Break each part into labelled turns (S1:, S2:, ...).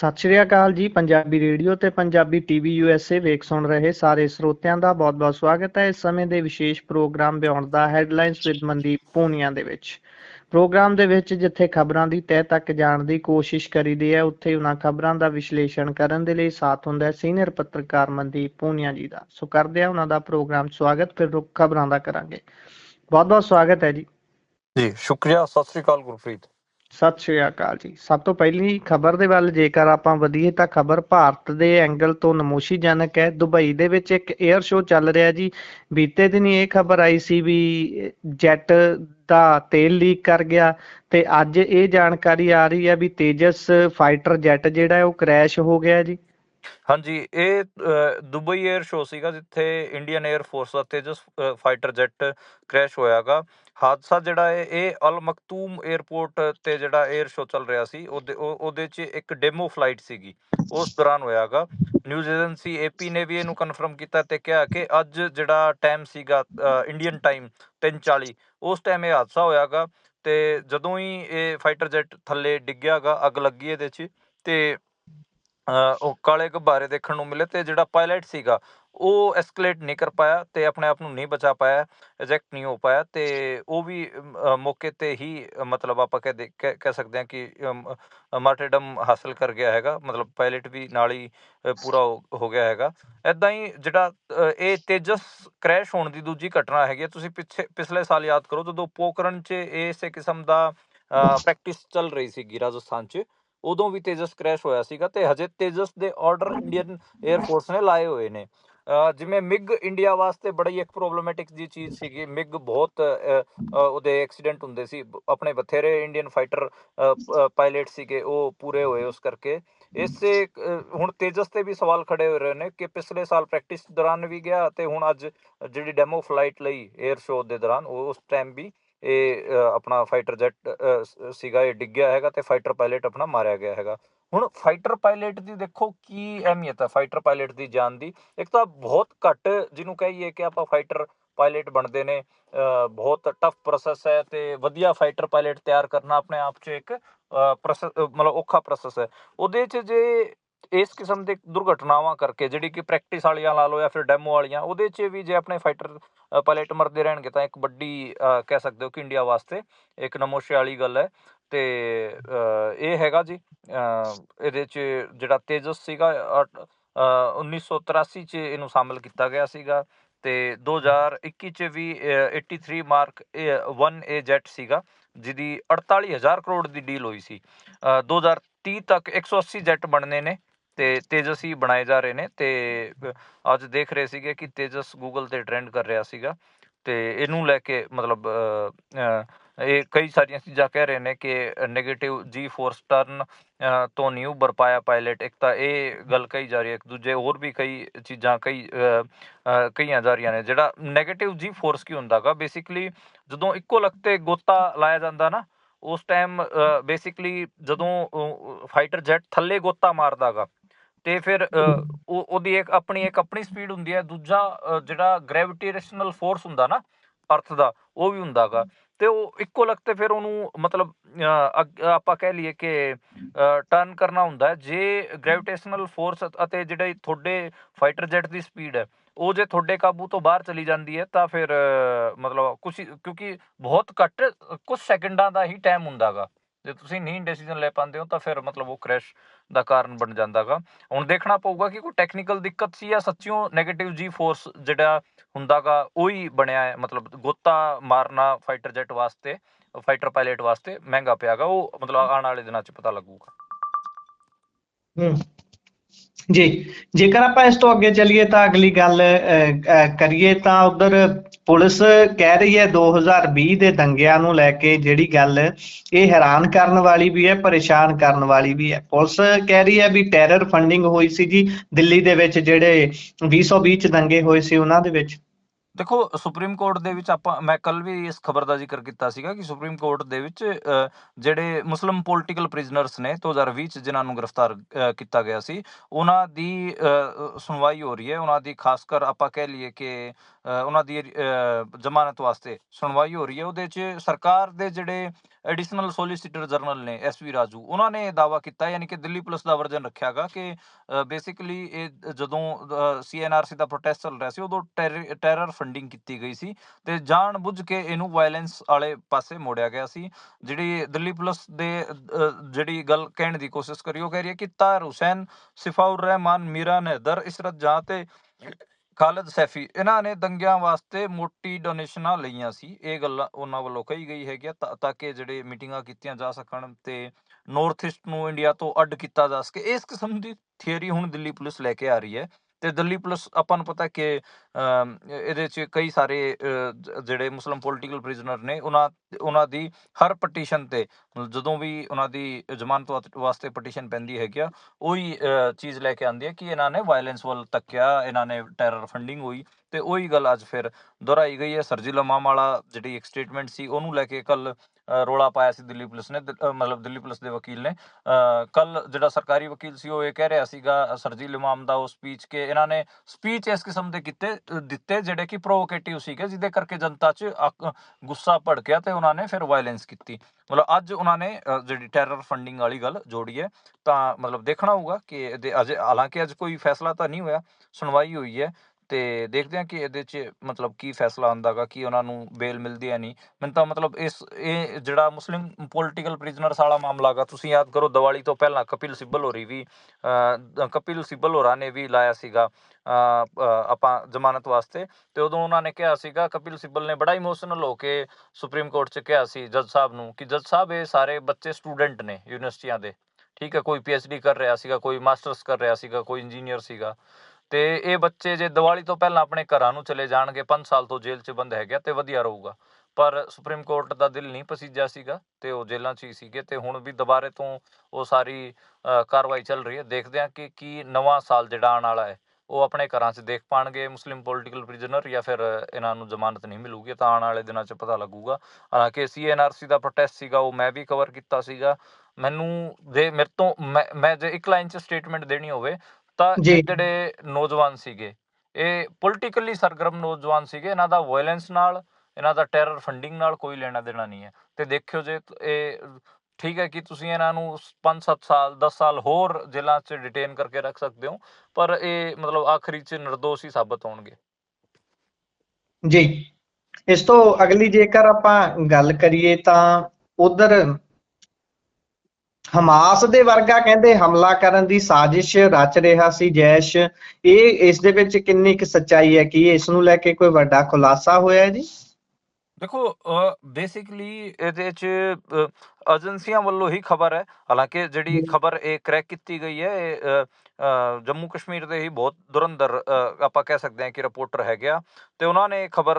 S1: ਸਤਿ ਸ਼੍ਰੀ ਅਕਾਲ ਜੀ, ਪੰਜਾਬੀ ਰੇਡੀਓ ਤੇ ਪੰਜਾਬੀ ਟੀਵੀ ਯੂਐਸਏ ਵੇਖ ਸੁਣ ਰਹੇ ਸਾਰੇ ਸਰੋਤਿਆਂ ਦਾ ਬਹੁਤ-ਬਹੁਤ ਸਵਾਗਤ ਹੈ। ਇਸ ਸਮੇਂ ਦੇ ਵਿਸ਼ੇਸ਼ ਪ੍ਰੋਗਰਾਮ ਬਿਯੋਂਡ ਦਾ ਹੈਡਲਾਈਨਸ ਵਿਦ ਮਨਦੀਪ ਪੂਨੀਆ ਦੇ ਵਿੱਚ। ਪ੍ਰੋਗਰਾਮ ਦੇ ਵਿੱਚ ਜਿੱਥੇ ਖਬਰਾਂ ਦੀ ਤਹਿ ਤੱਕ ਜਾਣ ਦੀ ਕੋਸ਼ਿਸ਼ ਕਰੀਦੀ ਹੈ ਉੱਥੇ ਉਹਨਾਂ ਖਬਰਾਂ ਦਾ ਵਿਸ਼ਲੇਸ਼ਣ ਕਰਨ ਦੇ ਲਈ ਸਾਥ ਹੁੰਦਾ ਹੈ ਸੀਨੀਅਰ ਪੱਤਰਕਾਰ ਮਨਦੀਪ ਪੂਨੀਆ ਜੀ ਦਾ। ਸੋ ਕਰਦੇ ਆ ਉਹਨਾਂ ਦਾ ਪ੍ਰੋਗਰਾਮ ਸਵਾਗਤ, ਫਿਰ ਰੁਕ ਖਬਰਾਂ ਦਾ ਕਰਾਂਗੇ। ਬਹੁਤ-ਬਹੁਤ ਸਵਾਗਤ ਹੈ ਜੀ।
S2: ਜੀ, ਸ਼ੁਕਰੀਆ, ਸਤਿ ਸ੍ਰੀ ਅਕਾਲ ਗੁਰਪ੍ਰੀਤ।
S1: ਸਤਿ ਸ਼੍ਰੀ ਅਕਾਲ ਜੀ। ਸਭ ਤੋਂ ਪਹਿਲੀ ਖਬਰ ਦੇ ਵੱਲ ਜੇਕਰ ਆਪਾਂ ਵਧੀਏ ਤਾਂ ਖਬਰ ਭਾਰਤ ਦੇ ਐਂਗਲ ਤੋਂ ਨਮੋਸ਼ੀਜਨਕ ਹੈ। ਦੁਬਈ ਦੇ ਵਿੱਚ ਇੱਕ 에ਅਰ ਸ਼ੋਅ ਚੱਲ ਰਿਹਾ ਜੀ। ਬੀਤੇ ਦਿਨ ਇਹ ਖਬਰ ਆਈ ਸੀ ਵੀ ਜੈਟ ਦਾ ਤੇਲ ਲੀਕ ਕਰ ਗਿਆ ਤੇ ਅੱਜ ਇਹ ਜਾਣਕਾਰੀ ਆ ਰਹੀ ਹੈ ਵੀ ਤੇਜਸ ਫਾਈਟਰ ਜੈਟ ਜਿਹੜਾ ਹੈ ਉਹ ਕ੍ਰੈਸ਼ ਹੋ ਗਿਆ ਜੀ।
S2: ਹਾਂਜੀ ਇਹ ਦੁਬਈ 에ਅਰ ਸ਼ੋਅ ਸੀਗਾ ਜਿੱਥੇ ਇੰਡੀਅਨ 에ਅਰ ਫੋਰਸ ਦਾ Tejas uh, fighter jet crash ਹੋਇਆਗਾ। ਹਾਦਸਾ ਜਿਹੜਾ ਹੈ ਇਹ ਅਲ ਮਖਤੂਮ 에ਅਰਪੋਰਟ ਤੇ ਜਿਹੜਾ 에ਅਰ ਸ਼ੋਅ ਚੱਲ ਰਿਹਾ ਸੀ ਉਹਦੇ ਉਹਦੇ 'ਚ ਇੱਕ ਡੈਮੋ ਫਲਾਈਟ ਸੀਗੀ ਉਸ ਦੌਰਾਨ ਹੋਇਆਗਾ। ਨਿਊਜ਼ ਏਜੰਸੀ ਏਪੀ ਨੇ ਵੀ ਇਹਨੂੰ ਕਨਫਰਮ ਕੀਤਾ ਤੇ ਕਿਹਾ ਕਿ ਅੱਜ ਜਿਹੜਾ ਟਾਈਮ ਸੀਗਾ ਇੰਡੀਅਨ ਟਾਈਮ 3:40 ਉਸ ਟਾਈਮ ਇਹ ਹਾਦਸਾ ਹੋਇਆਗਾ ਤੇ ਜਦੋਂ ਹੀ ਇਹ ਫਾਈਟਰ ਜੈਟ ਥੱਲੇ ਡਿੱਗਿਆਗਾ ਅੱਗ ਲੱਗੀ ਇਹਦੇ 'ਚ ਤੇ ਉਹ ਕਾਲੇ ਗੁਬਾਰੇ ਦੇਖਣ ਨੂੰ ਮਿਲੇ ਤੇ ਜਿਹੜਾ ਪਾਇਲਟ ਸੀਗਾ, ਉਹ ਐਸਕੇਲੇਟ ਨਹੀਂ ਕਰ ਪਾਇਆ ਤੇ ਆਪਣੇ ਆਪ ਨੂੰ ਨਹੀਂ ਬਚਾ ਪਾਇਆ ਐਜੈਕਟ ਨਹੀਂ ਹੋ ਪਾਇਆ ਤੇ ਉਹ ਵੀ ਮੌਕੇ ਤੇ ਹੀ ਮਤਲਬ ਆਪਾਂ ਕਹਿ ਦੇ- ਕਹਿ ਕਹਿ ਸਕਦੇ ਹਾਂ ਕਿ ਮਾਰਟੇਡਮ ਹਾਸਲ ਕਰ ਗਿਆ ਹੈਗਾ, ਮਤਲਬ ਪਾਇਲਟ ਵੀ ਨਾਲ ਹੀ ਪੂਰਾ ਹੋ ਹੋ ਗਿਆ ਹੈਗਾ ਐਦਾਂ ਹੀ ਜਿਹੜਾ ਇਹ ਤੇਜਸ ਕ੍ਰੈਸ਼ ਹੋਣ ਦੀ ਦੂਜੀ ਘਟਨਾ ਹੈਗੀ ਹੈ। ਤੁਸੀਂ ਪਿੱਛੇ, ਪਿਛਲੇ ਸਾਲ ਯਾਦ ਕਰੋ ਜਦੋਂ ਪੋਕਰਨ 'ਚ ਇਸੇ ਕਿਸਮ ਦਾ ਪ੍ਰੈਕਟਿਸ ਚੱਲ ਰਹੀ ਸੀਗੀ ਰਾਜਸਥਾਨ 'ਚ ਉਦੋਂ ਵੀ ਤੇਜਸ ਕ੍ਰੈਸ਼ ਹੋਇਆ ਸੀਗਾ ਤੇ ਹਜੇ ਤੇਜਸ ਦੇ ਆਰਡਰ ਇੰਡੀਅਨ 에ਅਰ ਫੋਰਸ ਨੇ ਲਾਏ ਹੋਏ ਨੇ। ਜਿਵੇਂ ਮਿਗ ਇੰਡੀਆ ਵਾਸਤੇ ਬੜੀ ਇੱਕ ਪ੍ਰੋਬਲਮੈਟਿਕ ਜੀ ਚੀਜ਼ ਸੀਗੀ। ਮਿਗ ਬਹੁਤ ਉਹਦੇ ਐਕਸੀਡੈਂਟ ਹੁੰਦੇ ਸੀ। ਆਪਣੇ ਬਥੇਰੇ ਇੰਡੀਅਨ ਫਾਈਟਰ ਪਾਇਲਟ ਸੀਗੇ, ਉਹ ਪੂਰੇ ਹੋਏ ਉਸ ਕਰਕੇ। ਇਸੇ ਹੁਣ ਤੇਜਸ ਤੇ ਵੀ ਸਵਾਲ ਖੜੇ ਹੋ ਰਹੇ ਨੇ ਕਿ ਪਿਛਲੇ ਸਾਲ ਪ੍ਰੈਕਟਿਸ ਦੌਰਾਨ ਵੀ ਗਿਆ ਤੇ ਹੁਣ ਅੱਜ ਜਿਹੜੀ ਡੈਮੋ ਫਲਾਈਟ ਲਈ 에ਅਰ ਸ਼ੋਅ ਦੇ ਦੌਰਾਨ, ਉਹ ਉਸ ਟਾਈਮ ਵੀ ਇਹ ਆਪਣਾ ਫਾਈਟਰ ਜੈਟ ਸੀਗਾ ਇਹ ਡਿੱਗਿਆ ਹੈਗਾ ਤੇ ਫਾਈਟਰ ਪਾਇਲਟ ਆਪਣਾ ਮਾਰਿਆ ਗਿਆ ਹੈਗਾ। ਹੁਣ ਫਾਈਟਰ ਪਾਇਲਟ ਦੀ ਦੇਖੋ ਕੀ ਅਹਿਮੀਅਤ ਹੈ ਫਾਈਟਰ ਪਾਇਲਟ ਦੀ ਜਾਨ ਦੀ। ਇੱਕ ਤਾਂ ਬਹੁਤ ਘੱਟ ਜਿਹਨੂੰ ਕਹੀਏ ਕਿ ਆਪਾਂ ਫਾਈਟਰ ਪਾਇਲਟ ਬਣਦੇ ਨੇ ਅਹ, ਬਹੁਤ ਟਫ ਪ੍ਰੋਸੈਸ ਹੈ ਤੇ ਵਧੀਆ ਫਾਈਟਰ ਪਾਇਲਟ ਤਿਆਰ ਕਰਨਾ ਆਪਣੇ ਆਪ 'ਚ ਇੱਕ ਪ੍ਰੋਸੈਸ ਮਤਲਬ ਔਖਾ ਪ੍ਰੋਸੈਸ ਹੈ। ਉਹਦੇ 'ਚ ਜੇ ਇਸ ਕਿਸਮ ਦੇ ਦੁਰਘਟਨਾਵਾਂ ਕਰਕੇ ਜਿਹੜੀ ਕਿ ਪ੍ਰੈਕਟਿਸ ਵਾਲੀਆਂ ਲਾ ਲਓ ਜਾਂ ਫਿਰ ਡੈਮੋ ਵਾਲੀਆਂ ਉਹਦੇ 'ਚ ਵੀ ਜੇ ਆਪਣੇ ਫਾਈਟਰ ਪਾਇਲਟ ਮਰਦੇ ਰਹਿਣਗੇ ਤਾਂ ਇੱਕ ਵੱਡੀ ਕਹਿ ਸਕਦੇ ਹੋ ਕਿ ਇੰਡੀਆ ਵਾਸਤੇ ਇੱਕ ਨਮੋਸ਼ੇ ਵਾਲੀ ਗੱਲ ਹੈ। ਤੇ ਇਹ ਹੈਗਾ ਜੀ ਇਹਦੇ 'ਚ ਜਿਹੜਾ ਤੇਜਸ ਸੀਗਾ ਅ- ਅਹ, 1983 ਚ ਇਹਨੂੰ ਸ਼ਾਮਲ ਕੀਤਾ ਗਿਆ ਸੀਗਾ ਤੇ 2021 ਚ ਵੀ ਅਹ, 83 ਮਾਰਕ 1 ਏ ਜੈਟ ਸੀਗਾ ਜਿਹਦੀ 48000 ਕਰੋੜ ਦੀ ਡੀਲ ਹੋਈ ਸੀ। ਅਹ, 2030 ਤੱਕ 180 ਜੈਟ ਬਣਨੇ ਨੇ। ਤੇ ਤੇਜਸ ਹੀ ਬਣਾਏ ਜਾ ਰਹੇ ਨੇ ਤੇ ਅੱਜ ਦੇਖ ਰਹੇ ਸੀਗੇ ਕਿ ਤੇਜਸ ਗੂਗਲ ਤੇ ਟ੍ਰੈਂਡ ਕਰ ਰਿਹਾ ਸੀਗਾ ਤੇ ਇਹਨੂੰ ਲੈ ਕੇ ਮਤਲਬ ਇਹ ਕਈ ਸਾਰੀਆਂ ਚੀਜ਼ਾਂ ਕਹਿ ਰਹੇ ਨੇ ਕਿ 네ਗੇਟਿਵ ਜੀ ਫੋਰਸ ਟਰਨ ਤੋਂ ਨਹੀਂ ਉੱਭਰ ਪਾਇਆ ਪਾਇਲਟ ਇੱਕ ਤਾਂ ਇਹ ਗੱਲ ਕਹੀ ਜਾ ਰਹੀ ਹੈ ਇੱਕ ਦੂਜੇ ਹੋਰ ਵੀ ਕਈ ਚੀਜ਼ਾਂ ਕਈ ਅਹ, ਕਹੀਆਂ ਜਾ ਰਹੀਆਂ ਨੇ ਜਿਹੜਾ 네ਗੇਟਿਵ ਜੀ ਫੋਰਸ ਕੀ ਹੁੰਦਾਗਾ ਬੇਸਿਕਲੀ ਜਦੋਂ ਇੱਕੋ ਲੱਖ ਤੇ ਗੋਤਾ ਲਾਇਆ ਜਾਂਦਾ ਨਾ ਉਸ ਟਾਈਮ ਬੇਸਿਕਲੀ ਜਦੋਂ ਫਾਈਟਰ ਜੈਟ ਥੱਲੇ ਗੋਤਾ ਮਾਰਦਾਗਾ ਤੇ ਫਿਰ ਉਹ ਉਹਦੀ ਇੱਕ ਆਪਣੀ ਇੱਕ ਆਪਣੀ ਸਪੀਡ ਹੁੰਦੀ ਹੈ। ਦੂਜਾ ਜਿਹੜਾ ਗ੍ਰੈਵਿਟੇਸ਼ਨਲ ਫੋਰਸ ਹੁੰਦਾ ਨਾ ਅਰਥ ਦਾ ਉਹ ਵੀ ਹੁੰਦਾਗਾ। ਤੇ ਉਹ ਇੱਕੋ ਲੱਖ ਤੇ ਫਿਰ ਉਹਨੂੰ ਮਤਲਬ ਅਹ, ਆਪਾਂ ਕਹਿ ਲਈਏ ਕਿ ਟਰਨ ਕਰਨਾ ਹੁੰਦਾ ਜੇ ਗ੍ਰੈਵਿਟੇਸ਼ਨਲ ਫੋਰਸ ਅਤੇ ਜਿਹੜੇ ਤੁਹਾਡੇ ਫਾਈਟਰ ਜੈਟ ਦੀ ਸਪੀਡ ਹੈ ਉਹ ਜੇ ਤੁਹਾਡੇ ਕਾਬੂ ਤੋਂ ਬਾਹਰ ਚਲੀ ਜਾਂਦੀ ਹੈ ਤਾਂ ਫਿਰ ਮਤਲਬ ਕੁਝ ਕਿਉਂਕਿ ਬਹੁਤ ਘੱਟ ਕੁਝ ਸੈਕਿੰਡਾਂ ਦਾ ਹੀ ਟਾਈਮ ਹੁੰਦਾਗਾ। ਜੇ ਤੁਸੀਂ ਨਹੀਂ ਡਿਸੀਜਨ ਲੈ ਪਾਉਂਦੇ ਹੋ ਤਾਂ ਫਿਰ ਮਤਲਬ ਉਹ ਕ੍ਰੈਸ਼ ਦਾ ਕਾਰਨ ਬਣ ਜਾਂਦਾਗਾ। ਹੁਣ ਦੇਖਣਾ ਪਊਗਾ ਕਿ ਕੋਈ ਟੈਕਨੀਕਲ ਦਿੱਕਤ ਸੀ ਜਾਂ ਸੱਚਿਓ 네ਗੇਟਿਵ ਜੀ ਫੋਰਸ ਜਿਹੜਾ ਹੁੰਦਾਗਾ, ਉਹੀ ਬਣਿਆ ਹੈ। ਮਤਲਬ ਗੋਤਾ ਮਾਰਨਾ ਫਾਈਟਰ ਜੈਟ ਵਾਸਤੇ ਫਾਈਟਰ ਪਾਇਲਟ ਵਾਸਤੇ ਮਹਿੰਗਾ ਪਿਆਗਾ। ਉਹ ਮਤਲਬ ਆਉਣ ਵਾਲੇ ਦਿਨਾਂ 'ਚ ਪਤਾ ਲੱਗੂਗਾ।
S1: ਹੂੰ। ਜੀ। ਜੇਕਰ ਆਪਾਂ ਇਸ ਤੋਂ ਅੱਗੇ ਚੱਲੀਏ ਤਾਂ ਅਗਲੀ ਗੱਲ ਕਰੀਏ ਤਾਂ ਉਧਰ ਪੁਲਿਸ ਕਹਿ ਰਹੀ ਹੈ 2020 ਦੇ ਦੰਗਿਆਂ ਨੂੰ ਲੈ ਕੇ ਜਿਹੜੀ ਗੱਲ ਇਹ ਹੈਰਾਨ ਕਰਨ ਵਾਲੀ ਵੀ ਹੈ, ਪਰੇਸ਼ਾਨ ਕਰਨ ਵਾਲੀ ਵੀ ਹੈ। ਪੁਲਿਸ ਕਹਿ ਰਹੀ ਹੈ ਵੀ ਟੈਰਰ ਫੰਡਿੰਗ ਹੋਈ ਸੀ ਜੀ, ਦਿੱਲੀ ਦੇ ਵਿੱਚ ਜਿਹੜੇ 2020 ਚ ਦੰਗੇ ਹੋਏ ਸੀ ਉਹਨਾਂ ਦੇ ਵਿੱਚ।
S2: ਦੇਖੋ, ਸੁਪਰੀਮ ਕੋਰਟ ਦੇ ਵਿੱਚ ਆਪਾਂ, ਮੈਂ ਕੱਲ ਵੀ ਇਸ ਖਬਰ ਦਾ ਜ਼ਿਕਰ ਕੀਤਾ ਸੀਗਾ ਕਿ ਸੁਪਰੀਮ ਕੋਰਟ ਦੇ ਵਿੱਚ ਜਿਹੜੇ ਮੁਸਲਿਮ ਪੋਲਿਟੀਕਲ ਪ੍ਰਿਜ਼ਨਰਸ ਨੇ 2020 ਚ ਜਿਨ੍ਹਾਂ ਨੂੰ ਗ੍ਰਿਫਤਾਰ ਕੀਤਾ ਗਿਆ ਸੀ, ਉਹਨਾਂ ਦੀ ਸੁਣਵਾਈ ਹੋ ਰਹੀ ਹੈ। ਉਹਨਾਂ ਦੀ ਖਾਸ ਕਰ ਆਪਾਂ ਕਹਿ ਲਈਏ ਕਿ ਉਹਨਾਂ ਦੀ ਜ਼ਮਾਨਤ ਵਾਸਤੇ ਸੁਣਵਾਈ ਹੋ ਰਹੀ ਹੈ। ਉਹਦੇ ਚ ਸਰਕਾਰ ਦੇ ਜਿਹੜੇ ਐਡੀਸ਼ਨਲ ਸੋਲਿਸਿਟਰ ਜਨਰਲ ਨੇ ਐਸਵੀ ਰਾਜੂ, ਉਹਨਾਂ ਨੇ ਦਾਵਾ ਕੀਤਾ, ਯਾਨੀ ਕਿ ਦਿੱਲੀ ਪੁਲਿਸ ਦਾ ਵਰਜਨ ਰੱਖਿਆਗਾ ਕਿ ਬੇਸਿਕਲੀ ਇਹ ਜਦੋਂ ਸੀਐਨਆਰਸੀ ਦਾ ਪ੍ਰੋਟੈਸਟ ਚੱਲ ਰਿਹਾ ਸੀ, ਉਦੋਂ ਟੈਰਰ ਫੰਡਿੰਗ ਕੀਤੀ ਗਈ ਸੀ ਤੇ ਜਾਣ ਬੁੱਝ ਕੇ ਇਹਨੂੰ ਵਾਇਲੈਂਸ ਵਾਲੇ ਪਾਸੇ ਮੋੜਿਆ ਗਿਆ ਸੀ। ਜਿਹੜੀ ਦਿੱਲੀ ਪੁਲਿਸ ਦੇ ਜਿਹੜੀ ਗੱਲ ਕਹਿਣ ਦੀ ਕੋਸ਼ਿਸ਼ ਕਰੀ, ਉਹ ਕਹਿ ਰਹੀ ਹੈ ਕਿ ਤਾਰ ਹੁਸੈਨ, ਸਿਫਾਉਰ ਰਹਿਮਾਨ, ਮੀਰਾ ਨਹਿਦਰ, ਇਸਰਤ ਜਾਂ ਤੇ ਖਾਲਦ ਸੈਫੀ, ਇਹਨਾਂ ਨੇ ਦੰਗਿਆਂ ਵਾਸਤੇ ਮੋਟੀ ਡੋਨੇਸ਼ਨਾਂ ਲਈਆਂ ਸੀ। ਇਹ ਗੱਲਾਂ ਉਹਨਾਂ ਵੱਲੋਂ ਕਹੀ ਗਈ ਹੈਗੀ ਆ, ਤਾਂ ਕਿ ਜਿਹੜੇ ਮੀਟਿੰਗਾਂ ਕੀਤੀਆਂ ਜਾ ਸਕਣ ਤੇ ਨਾਰਥ ਈਸਟ ਨੂੰ ਇੰਡੀਆ ਤੋਂ ਅੱਡ ਕੀਤਾ ਜਾ ਸਕੇ। ਇਸ ਕਿਸਮ ਦੀ ਥਿਊਰੀ ਹੁਣ ਦਿੱਲੀ ਪੁਲਿਸ ਲੈ ਕੇ ਆ ਰਹੀ ਹੈ। ਤੇ ਦਿੱਲੀ ਪੁਲਿਸ ਆਪਾਂ ਨੂੰ ਪਤਾ ਕਿ ਇਹਦੇ ਚ ਕਈ ਸਾਰੇ ਜਿਹੜੇ ਮੁਸਲਮ ਪੋਲਿਟੀਕਲ ਪ੍ਰਿਜ਼ਨਰ ਨੇ, ਉਹਨਾਂ ਉਹਨਾਂ ਦੀ ਹਰ ਪਟੀਸ਼ਨ ਤੇ, ਜਦੋਂ ਵੀ ਉਹਨਾਂ ਦੀ ਜ਼ਮਾਨਤ ਵਾ- ਵਾਸਤੇ ਪਟੀਸ਼ਨ ਪੈਂਦੀ ਹੈਗੀ ਆ, ਉਹੀ ਚੀਜ਼ ਲੈ ਕੇ ਆਉਂਦੀ ਹੈ ਕਿ ਇਹਨਾਂ ਨੇ ਵਾਇਲੈਂਸ ਵੱਲ ਤੱਕਿਆ, ਇਹਨਾਂ ਨੇ ਟੈਰਰ ਫੰਡਿੰਗ ਹੋਈ ਤੇ ਉਹੀ ਗੱਲ ਅੱਜ ਫਿਰ ਦੁਹਰਾਈ ਗਈ ਹੈ। ਸਰਜੀਲ ਇਮਾਮ ਵਾਲਾ ਜਿਹੜੀ ਇੱਕ ਸਟੇਟਮੈਂਟ ਸੀ, ਉਹਨੂੰ ਲੈ ਕੇ ਕੱਲ ਰੋਲਾ ਪਾਇਆ ਸੀ ਦਿੱਲੀ ਪੁਲਿਸ ਨੇ ਮਤਲਬ ਦਿੱਲੀ ਪੁਲਿਸ ਦੇ ਵਕੀਲ ਨੇ। ਕੱਲ ਜਿਹੜਾ ਸਰਕਾਰੀ ਵਕੀਲ ਸੀ ਉਹ ਇਹ ਕਹਿ ਰਿਹਾ ਸੀਗਾ ਸਰਜੀਲ ਇਮਾਮ ਦਾ ਉਹ ਸਪੀਚ ਕਿ ਇਹਨਾਂ ਨੇ ਸਪੀਚ ਇਸ ਕਿਸਮ ਦੇ ਕੀਤੇ ਦਿੱਤੇ ਜਿਹੜੇ ਕਿ ਪ੍ਰੋਵੋਕੇਟਿਵ ਸੀਗੇ, ਜਿਹਦੇ ਕਰਕੇ ਜਨਤਾ 'ਚ ਅੱਕ- ਗੁੱਸਾ ਭੜਕਿਆ ਤੇ ਉਹਨਾਂ ਨੇ ਫਿਰ ਵਾਇਲੈਂਸ ਕੀਤੀ। ਮਤਲਬ ਅੱਜ ਉਹਨਾਂ ਨੇ ਜਿਹੜੀ ਟੈਰਰ ਫੰਡਿੰਗ ਵਾਲੀ ਗੱਲ ਜੋੜੀ ਹੈ, ਤਾਂ ਮਤਲਬ ਦੇਖਣਾ ਹੋਊਗਾ ਕਿ ਇਹਦੇ, ਅਜੇ ਹਾਲਾਂਕਿ ਅੱਜ ਕੋਈ ਫੈਸਲਾ ਤਾਂ ਨਹੀਂ ਹੋਇਆ, ਸੁਣਵਾਈ ਹੋਈ ਹੈ। ਤੇ ਦੇਖਦੇ ਹਾਂ ਕਿ ਇਹਦੇ 'ਚ ਮਤਲਬ ਕੀ ਫੈਸਲਾ ਆਉਂਦਾਗਾ ਕਿ ਉਹਨਾਂ ਨੂੰ ਬੇਲ ਮਿਲਦੀ ਹੈ ਨਹੀਂ। ਮੈਨੂੰ ਤਾਂ ਮਤਲਬ ਇਸ, ਇਹ ਜਿਹੜਾ ਮੁਸਲਿਮ ਪੋਲੀਟੀਕਲ ਪ੍ਰਿਜ਼ਨਰਸ ਵਾਲਾ ਮਾਮਲਾ ਗਾ, ਤੁਸੀਂ ਯਾਦ ਕਰੋ ਦੀਵਾਲੀ ਤੋਂ ਪਹਿਲਾਂ ਕਪਿਲ ਸਿੱਬਲ ਹੋਰੀ ਵੀ ਕਪਿਲ ਸਿੱਬਲ ਹੋਰਾਂ ਨੇ ਵੀ ਲਾਇਆ ਸੀਗਾ ਆਪਾਂ ਜ਼ਮਾਨਤ ਵਾਸਤੇ। ਤੇ ਉਦੋਂ ਉਹਨਾਂ ਨੇ ਕਿਹਾ ਸੀਗਾ, ਕਪਿਲ ਸਿੱਬਲ ਨੇ ਬੜਾ ਇਮੋਸ਼ਨਲ ਹੋ ਕੇ ਸੁਪਰੀਮ ਕੋਰਟ 'ਚ ਕਿਹਾ ਸੀ ਜੱਜ ਸਾਹਿਬ ਨੂੰ ਕਿ ਜੱਜ ਸਾਹਿਬ ਇਹ ਸਾਰੇ ਬੱਚੇ ਸਟੂਡੈਂਟ ਨੇ ਯੂਨੀਵਰਸਿਟੀਆਂ ਦੇ। ਠੀਕ ਹੈ, ਕੋਈ ਡੀ ਕਰ ਰਿਹਾ ਸੀਗਾ, ਕੋਈ ਮਾਸਟਰਸ ਕਰ ਰਿਹਾ ਸੀਗਾ, ਕੋਈ ਇੰਜੀਨੀਅਰ ਸੀਗਾ। ਤੇ ਇਹ ਬੱਚੇ ਜੇ ਦੀਵਾਲੀ ਤੋਂ ਪਹਿਲਾਂ ਆਪਣੇ ਘਰਾਂ ਨੂੰ ਚਲੇ ਜਾਣਗੇ 5 ਸਾਲ ਤੋਂ ਜੇਲ੍ਹ 'ਚ ਬੰਦ ਹੈਗੇ ਤੇ ਵਧੀਆ ਰਹੂਗਾ। ਪਰ ਸੁਪਰੀਮ ਕੋਰਟ ਦਾ ਦਿਲ ਨਹੀਂ ਪਸੀਜਿਆ ਸੀਗਾ ਤੇ ਉਹ ਜੇਲ੍ਹਾਂ 'ਚ ਹੀ ਸੀਗੇ ਤੇ ਹੁਣ ਵੀ ਦੁਬਾਰੇ ਤੋਂ ਉਹ ਸਾਰੀ ਕਾਰਵਾਈ ਚੱਲ ਰਹੀ ਹੈ। ਦੇਖਦੇ ਹਾਂ ਕਿ ਕੀ ਨਵਾਂ ਸਾਲ ਜਿਹੜਾ ਆਉਣ ਵਾਲਾ ਹੈ, ਉਹ ਆਪਣੇ ਘਰਾਂ 'ਚ ਦੇਖ ਪਾਣਗੇ। ਮੁਸਲਿਮ ਪੋਲਿਟੀਕਲ ਪ੍ਰਿਜ਼ਨਰ ਜਾਂ ਫਿਰ ਇਹਨਾਂ ਨੂੰ ਜ਼ਮਾਨਤ ਨਹੀਂ ਮਿਲੂਗੀ, ਤਾਂ ਆਉਣ ਵਾਲੇ ਦਿਨਾਂ 'ਚ ਪਤਾ ਲੱਗੂਗਾ। ਹਾਲਾਂਕਿ ਸੀਐਨਆਰਸੀ ਦਾ ਪ੍ਰੋਟੈਸਟ ਸੀਗਾ, ਉਹ ਮੈਂ ਵੀ ਕਵਰ ਕੀਤਾ ਸੀਗਾ। ਮੈਨੂੰ ਜੇ ਮੇਰੇ ਤੋਂ, ਮੈਂ ਮੈਂ ਜੇ ਇੱਕ ਲਾਈਨ 'ਚ ਸਟੇਟਮੈਂਟ ਦੇਣੀ ਹੋਵੇ ਤਾਂ। ਇਹ ਜਿਹੜੇ ਨੌਜਵਾਨ ਸੀਗੇ ਇਹ ਪੋਲਿਟੀਕਲੀ ਸਰਗਰਮ ਨੌਜਵਾਨ ਸੀਗੇ ਇਹਨਾਂ ਦਾ ਵਾਇਲੈਂਸ ਨਾਲ ਇਹਨਾਂ ਦਾ ਟੈਰਰ ਫੰਡਿੰਗ ਨਾਲ ਕੋਈ ਲੈਣਾ ਦੇਣਾ ਨਹੀਂ ਹੈ। ਤੇ ਦੇਖਿਓ ਜੇ ਇਹ ਠੀਕ ਹੈ ਕਿ ਤੁਸੀਂ ਇਹਨਾਂ ਨੂੰ 5-7 ਸਾਲ 10 ਸਾਲ ਹੋਰ ਜੇਲ੍ਹਾਂ 'ਚ ਡਿਟੇਨ ਕਰਕੇ ਰੱਖ ਸਕਦੇ ਹੋ ਪਰ ਇਹ ਮਤਲਬ ਆਖਰੀ 'ਚ ਨਿਰਦੋਸ਼ ਹੀ ਸਾਬਤ ਹੋਣਗੇ।
S1: ਜੀ। ਇਸ ਤੋਂ ਅਗਲੀ ਜੇਕਰ ਆਪਾਂ ਗੱਲ ਕਰੀਏ ਤਾਂ ਉਧਰ ਹਮਾਸ ਦੇ ਵਰਗਾ ਕਹਿੰਦੇ ਹਮਲਾ ਕਰਨ ਦੀ ਸਾਜ਼ਿਸ਼ ਰਚ ਰਿਹਾ ਸੀ ਜੈਸ਼। ਇਹ ਇਸ ਦੇ ਵਿੱਚ ਕਿੰਨੀ ਕੁ ਸੱਚਾਈ ਹੈ ਕਿ ਇਸ ਨੂੰ ਲੈ ਕੇ ਕੋਈ ਵੱਡਾ ਖੁਲਾਸਾ ਹੋਇਆ ਹੈ ਜੀ?
S2: ਦੇਖੋ ਬੇਸਿਕਲੀ ਇਹਦੇ ਚ ਏਜੰਸੀਆਂ ਵੱਲੋਂ ਹੀ ਖਬਰ ਹੈ। ਹਾਲਾਂਕਿ ਜਿਹੜੀ। ਖਬਰ ਇਹ ਕਰੈਕ ਕੀਤੀ ਗਈ ਹੈ ਜੰਮੂ ਕਸ਼ਮੀਰ ਦੇ ਹੀ ਬਹੁਤ ਦੁਰੰਦਰ ਆਪਾਂ ਕਹਿ ਸਕਦੇ ਹਾਂ ਕਿ ਰਿਪੋਰਟਰ ਹੈਗੇ ਆ। ਤੇ ਉਹਨਾਂ ਨੇ ਖਬਰ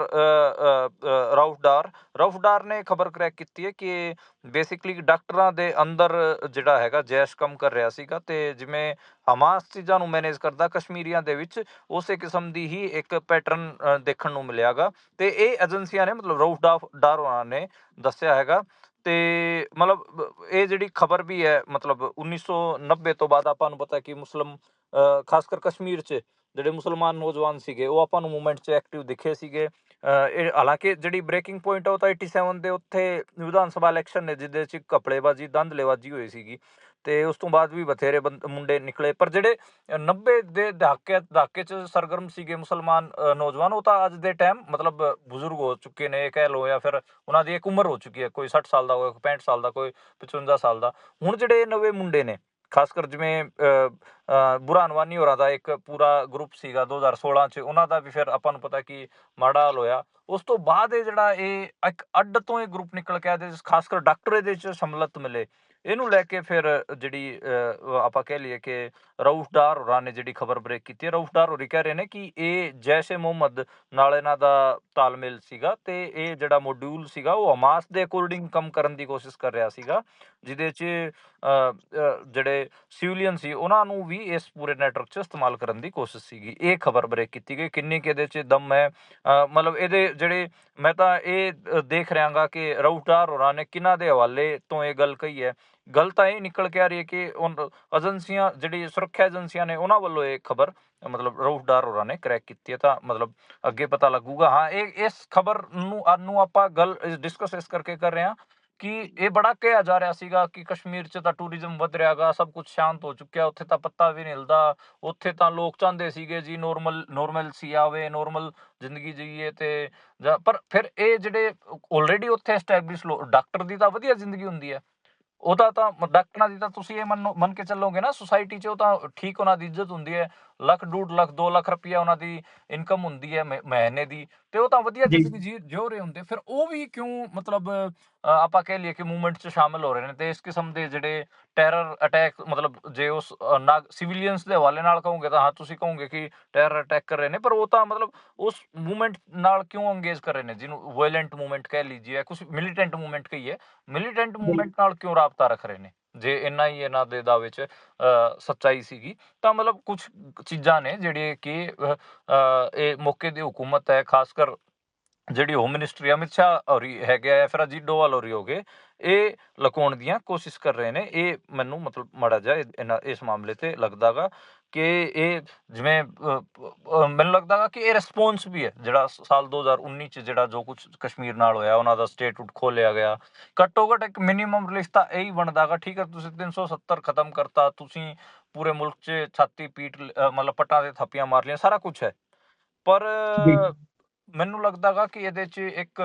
S2: ਰਾਊਫਡਾਰ ਰਾਊਫਡਾਰ ਨੇ ਖਬਰ ਕਰੈਕ ਕੀਤੀ ਹੈ ਕਿ ਬੇਸਿਕਲੀ ਡਾਕਟਰਾਂ ਦੇ ਅੰਦਰ ਜਿਹੜਾ ਹੈਗਾ ਜੈਸ਼ ਕੰਮ ਕਰ ਰਿਹਾ ਸੀਗਾ ਤੇ ਜਿਵੇਂ ਹਮਾਸ ਚੀਜ਼ਾਂ ਨੂੰ ਮੈਨੇਜ ਕਰਦਾ ਕਸ਼ਮੀਰੀਆਂ ਦੇ ਵਿੱਚ, ਉਸੇ ਕਿਸਮ ਦੀ ਹੀ ਇੱਕ ਪੈਟਰਨ ਦੇਖਣ ਨੂੰ ਮਿਲਿਆਗਾ। ਤੇ ਇਹ ਏਜੰਸੀਆਂ ਨੇ, ਮਤਲਬ ਰਊਫ ਡਾਫ ਡਾਰਵਾਨਾ ਨੇ ਦੱਸਿਆ ਹੈਗਾ ਤੇ ਮਤਲਬ ਇਹ ਜਿਹੜੀ ਖਬਰ ਵੀ ਹੈ, ਮਤਲਬ 1990 ਤੋਂ ਬਾਅਦ ਆਪਾਂ ਨੂੰ ਪਤਾ ਕਿ ਮੁਸਲਮ ਖਾਸ ਕਰ ਕਸ਼ਮੀਰ 'ਚ ਜਿਹੜੇ ਮੁਸਲਮਾਨ ਨੌਜਵਾਨ ਸੀਗੇ, ਉਹ ਆਪਾਂ ਨੂੰ ਮੂਵਮੈਂਟ 'ਚ ਐਕਟਿਵ ਦਿਖੇ ਸੀਗੇ। ਇਹ ਹਾਲਾਂਕਿ ਜਿਹੜੀ ਬ੍ਰੇਕਿੰਗ ਪੁਆਇੰਟ ਆ ਉਹ ਤਾਂ 87 ਦੇ ਉੱਥੇ ਵਿਧਾਨ ਸਭਾ ਇਲੈਕਸ਼ਨ ਨੇ, ਜਿਹਦੇ 'ਚ ਕਪੜੇਬਾਜ਼ੀ, ਦੰਦਲੇਬਾਜ਼ੀ ਹੋਈ ਸੀਗੀ। ਤੇ ਉਸ ਤੋਂ ਬਾਅਦ ਵੀ ਬਥੇਰੇ ਬੰਦ- ਮੁੰਡੇ ਨਿਕਲੇ। ਪਰ ਜਿਹੜੇ 90 ਦੇ ਦਹਾਕੇ ਦਹਾਕੇ 'ਚ ਸਰਗਰਮ ਸੀਗੇ ਮੁਸਲਮਾਨ ਨੌਜਵਾਨ ਉਹ ਤਾਂ ਅੱਜ ਦੇ ਟਾਈਮ ਮਤਲਬ ਬਜ਼ੁਰਗ ਹੋ ਚੁੱਕੇ ਨੇ ਕਹਿ ਲੋ ਜਾਂ ਫਿਰ ਉਹਨਾਂ ਦੀ ਇੱਕ ਉਮਰ ਹੋ ਚੁੱਕੀ ਹੈ ਕੋਈ 60 ਸਾਲ ਦਾ ਕੋਈ 65 ਸਾਲ ਦਾ ਕੋਈ 55 ਸਾਲ ਦਾ। ਹੁਣ ਜਿਹੜੇ ਨਵੇਂ ਮੁੰਡੇ ਨੇ ਖਾਸ ਕਰ ਜਿਵੇਂ ਬੁਰਾ ਅ, ਹੋਰਾਂ ਦਾ ਇੱਕ ਪੂਰਾ ਗਰੁੱਪ ਸੀਗਾ 2016 ਚ ਉਹਨਾਂ ਦਾ ਵੀ ਫਿਰ ਆਪਾਂ ਨੂੰ ਪਤਾ ਕਿ ਮਾੜਾ ਹਾਲ ਹੋਇਆ। ਉਸ ਤੋਂ ਬਾਅਦ ਇਹ ਜਿਹੜਾ ਇਹ ਇੱਕ ਅੱਡ ਤੋਂ ਇਹ ਗਰੁੱਪ ਨਿਕਲ ਕੇ ਆਇਆ ਖਾਸ ਕਰ ਡਾਕਟਰੇ ਦੇ ਵਿੱਚ ਸ਼ਮੂਲੀਅਤ ਮਿਲੇ। ਇਹਨੂੰ ਲੈ ਕੇ ਫਿਰ ਜਿਹੜੀ ਅ, ਆਪਾਂ ਕਹਿ ਲਈਏ ਕਿ ਰਊਫ ਡਾਰ ਹੋਰਾਂ ਨੇ ਜਿਹੜੀ ਖਬਰ ਬ੍ਰੇਕ ਕੀਤੀ ਹੈ। ਰਊਫ ਡਾਰ ਹੋਰੀ ਕਹਿ ਰਹੇ ਨੇ ਕਿ ਇਹ ਜੈਸ਼ ਏ ਮੁਹੰਮਦ ਨਾਲ ਇਹਨਾਂ ਦਾ ਤਾਲਮੇਲ ਸੀਗਾ ਤੇ ਇਹ ਜਿਹੜਾ ਮੋਡਿਊਲ ਸੀਗਾ ਉਹ ਹਮਾਸ ਦੇ ਅਕੋਰਡਿੰਗ ਕੰਮ ਕਰਨ ਦੀ ਕੋਸ਼ਿਸ਼ ਕਰ ਰਿਹਾ ਸੀਗਾ ਜਿਹਦੇ 'ਚ ਜਿਹੜੇ ਸਿਵਲੀਅਨ ਸੀ ਉਹਨਾਂ ਨੂੰ ਵੀ ਇਸ ਪੂਰੇ ਨੈਟਵਰਕ 'ਚ ਇਸਤੇਮਾਲ ਕਰਨ ਦੀ ਕੋਸ਼ਿਸ਼ ਸੀਗੀ। ਇਹ ਖਬਰ ਬ੍ਰੇਕ ਕੀਤੀ ਗਈ। ਕਿੰਨੀ ਕਿ ਇਹਦੇ 'ਚ ਦਮ ਹੈ? ਮਤਲਬ ਇਹਦੇ ਜਿਹੜੇ ਮੈਂ ਤਾਂ ਇਹ ਅ, ਦੇਖ ਰਿਹਾਗਾ ਕਿ ਰਊਫ ਡਾਰ ਹੋਰਾਂ ਨੇ ਕਿਹਨਾਂ ਦੇ ਹਵਾਲੇ ਤੋਂ ਇਹ ਗੱਲ ਕਹੀ ਹੈ ਗੱਲ ਤਾਂ ਇਹ ਨਿਕਲ ਕੇ ਆ ਰਹੀ ਹੈ ਕਿ ਉਹ ਏਜੰਸੀਆਂ, ਜਿਹੜੀ ਸੁਰੱਖਿਆ ਏਜੰਸੀਆਂ ਨੇ ਉਹਨਾਂ ਵੱਲੋਂ ਇਹ ਖਬਰ, ਮਤਲਬ ਰਊਫ ਹੋਰਾਂ ਨੇ ਕਰੈਕ ਕੀਤੀ ਹੈ ਤਾਂ ਮਤਲਬ ਅੱਗੇ ਪਤਾ ਲੱਗੂਗਾ। ਹਾਂ, ਇਹ, ਇਸ ਖਬਰ ਨੂੰ ਨੂੰ ਆਪਾਂ ਗੱਲ ਡਿਸਕਸ ਇਸ ਕਰਕੇ ਕਰ ਰਹੇ ਹਾਂ ਕਿ ਇਹ ਬੜਾ ਕਿਹਾ ਜਾ ਰਿਹਾ ਸੀਗਾ ਕਿ ਕਸ਼ਮੀਰ 'ਚ ਤਾਂ ਟੂਰਿਜ਼ਮ ਵਧ ਰਿਹਾਗਾ ਸਭ ਕੁਝ ਸ਼ਾਂਤ ਹੋ ਚੁੱਕਿਆ, ਉੱਥੇ ਤਾਂ ਪੱਤਾ ਵੀ ਨਹੀਂ ਹਿਲਦਾ, ਉੱਥੇ ਤਾਂ ਲੋਕ ਚਾਹੁੰਦੇ ਸੀਗੇ ਜੀ ਨੋਰਮਲ ਨੋਰਮਲ ਸੀ ਆਵੇ ਨੋਰਮਲ ਜ਼ਿੰਦਗੀ ਜੀਏ ਤੇ ਜਾਂ, ਪਰ ਫਿਰ ਇਹ ਜਿਹੜੇ ਆਲਰੇਡੀ ਉੱਥੇ ਐਸਟੈਬਲਿਸ਼ ਡਾਕਟਰ ਦੀ ਤਾਂ ਵਧੀਆ ਜ਼ਿੰਦਗੀ ਹੁੰਦੀ ਹੈ। ਉਹਦਾ ਤਾਂ ਮ- ਡਾਕਟਰਾਂ ਦੀ ਤਾਂ ਤੁਸੀਂ ਇਹ ਮੰਨੋ, ਮੰਨ ਕੇ ਚੱਲੋਗੇ ਨਾ ਸੁਸਾਇਟੀ 'ਚ ਉਹ ਤਾਂ ਠੀਕ ਉਹਨਾਂ ਦੀ ਇੱਜ਼ਤ ਹੁੰਦੀ ਹੈ। ਲੱਖ ਡੂਢ ਲੱਖ 2 ਲੱਖ ਰੁਪਈਆ ਉਹਨਾਂ ਦੀ ਇਨਕਮ ਹੁੰਦੀ ਹੈ ਮਹ- ਮਹੀਨੇ ਦੀ ਤੇ ਉਹ ਤਾਂ ਵਧੀਆ
S1: ਜੀ।
S2: ਜ਼ਿੰਦਗੀ ਜੀ ਜਿਉ ਰਹੇ ਹੁੰਦੇ। ਫਿਰ ਉਹ ਵੀ ਕਿਉਂ ਮਤਲਬ ਆਪਾਂ ਕਹਿ ਲਈਏ ਕਿ ਮੂਵਮੈਂਟ 'ਚ ਸ਼ਾਮਿਲ ਹੋ ਰਹੇ ਨੇ ਤੇ ਇਸ ਕਿਸਮ ਦੇ ਜਿਹੜੇ ਟੈਰਰ ਅਟੈਕ ਮਤਲਬ ਜੇ ਉਸ ਸਿਵਿਲੀਅਨਸ ਦੇ ਹਵਾਲੇ ਨਾਲ ਕਹੋਗੇ ਤਾਂ ਹਾਂ ਤੁਸੀਂ ਕਹੋਗੇ ਕਿ ਟੈਰਰ ਅਟੈਕ ਕਰ ਰਹੇ ਨੇ ਪਰ ਉਹ ਤਾਂ ਮਤਲਬ ਉਸ ਮੂਵਮੈਂਟ ਨਾਲ ਕਿਉਂ ਅੰਗੇਜ ਕਰ ਰਹੇ ਨੇ? ਜਿਹਨੂੰ ਵਾਇਲੈਂਟ ਮੂਵਮੈਂਟ ਕਹਿ ਲੀਜੀਏ ਕੁਝ ਮਿਲੀਟੈਂਟ ਮੂਵਮੈਂਟ ਕਹੀਏ ਮਿਲੀਟੈਂਟ ਮੂਵਮੈਂਟ ਨਾਲ ਕਿਉਂ ਰਾਬਤਾ ਰੱਖ ਰਹੇ ਨੇ? ਜੇ ਇੰਨਾ ਹੀ ਇਹਨਾਂ ਦੇ ਦਾਅਵੇ 'ਚ ਸੱਚਾਈ ਸੀਗੀ, ਤਾਂ ਮਤਲਬ ਕੁਝ ਚੀਜ਼ਾਂ ਨੇ ਜਿਹੜੇ ਕਿ ਇਹ ਮੌਕੇ ਦੀ ਹਕੂਮਤ ਹੈ ਖਾਸ ਕਰ ਜਿਹੜੀ ਹੋਮ ਮਿਨਿਸਟਰੀ ਅਮਿਤ ਸ਼ਾਹ ਹੋਰੀ ਹੈਗੇ ਆ ਫਿਰ ਅਜੀਤ ਡੋਵਾਲ ਹੋਰੀ ਹੋਗੇ ਇਹ ਲਕਾਉਣ ਦੀਆਂ ਕੋਸ਼ਿਸ਼ ਕਰ ਰਹੇ ਨੇ। ਇਹ ਮੈਨੂੰ ਮਤਲਬ ਮਾੜਾ ਜਿਹਾ ਇਹਨਾਂ, ਇਸ ਮਾਮਲੇ ਤੇ ਲੱਗਦਾਗਾ ਕਿ ਇਹ ਜਿਵੇਂ ਮੈਨੂੰ ਲੱਗਦਾਗਾ ਕਿ ਇਹ ਰਿਸਪੌਂਸ ਵੀ ਹੈ ਜਿਹੜਾ ਸਾਲ 2019 ਚ ਜਿਹੜਾ ਜੋ ਕੁਝ ਕਸ਼ਮੀਰ ਨਾਲ ਹੋਇਆ ਉਹਨਾਂ ਦਾ ਸਟੇਟੂਟ ਖੋਲਿਆ ਗਿਆ ਘੱਟੋ ਘੱਟ ਇੱਕ ਮਿਨੀਮਮ ਰਿਲੀਫ ਤਾਂ ਇਹੀ ਬਣਦਾਗਾ ਠੀਕ ਹੈ ਤੁਸੀਂ 370 ਖਤਮ ਕਰਤਾ ਤੁਸੀਂ ਪੂਰੇ ਮੁਲਕ 'ਚ ਛਾਤੀ ਪੀਟ ਮਤਲਬ ਪੱਟਾਂ ਤੇ ਥੱਪੀਆਂ ਮਾਰ ਲਈਆਂ ਸਾਰਾ ਕੁਝ ਹੈ ਪਰ। ਮੈਨੂੰ ਲੱਗਦਾਗਾ ਕਿ ਇਹਦੇ 'ਚ ਇੱਕ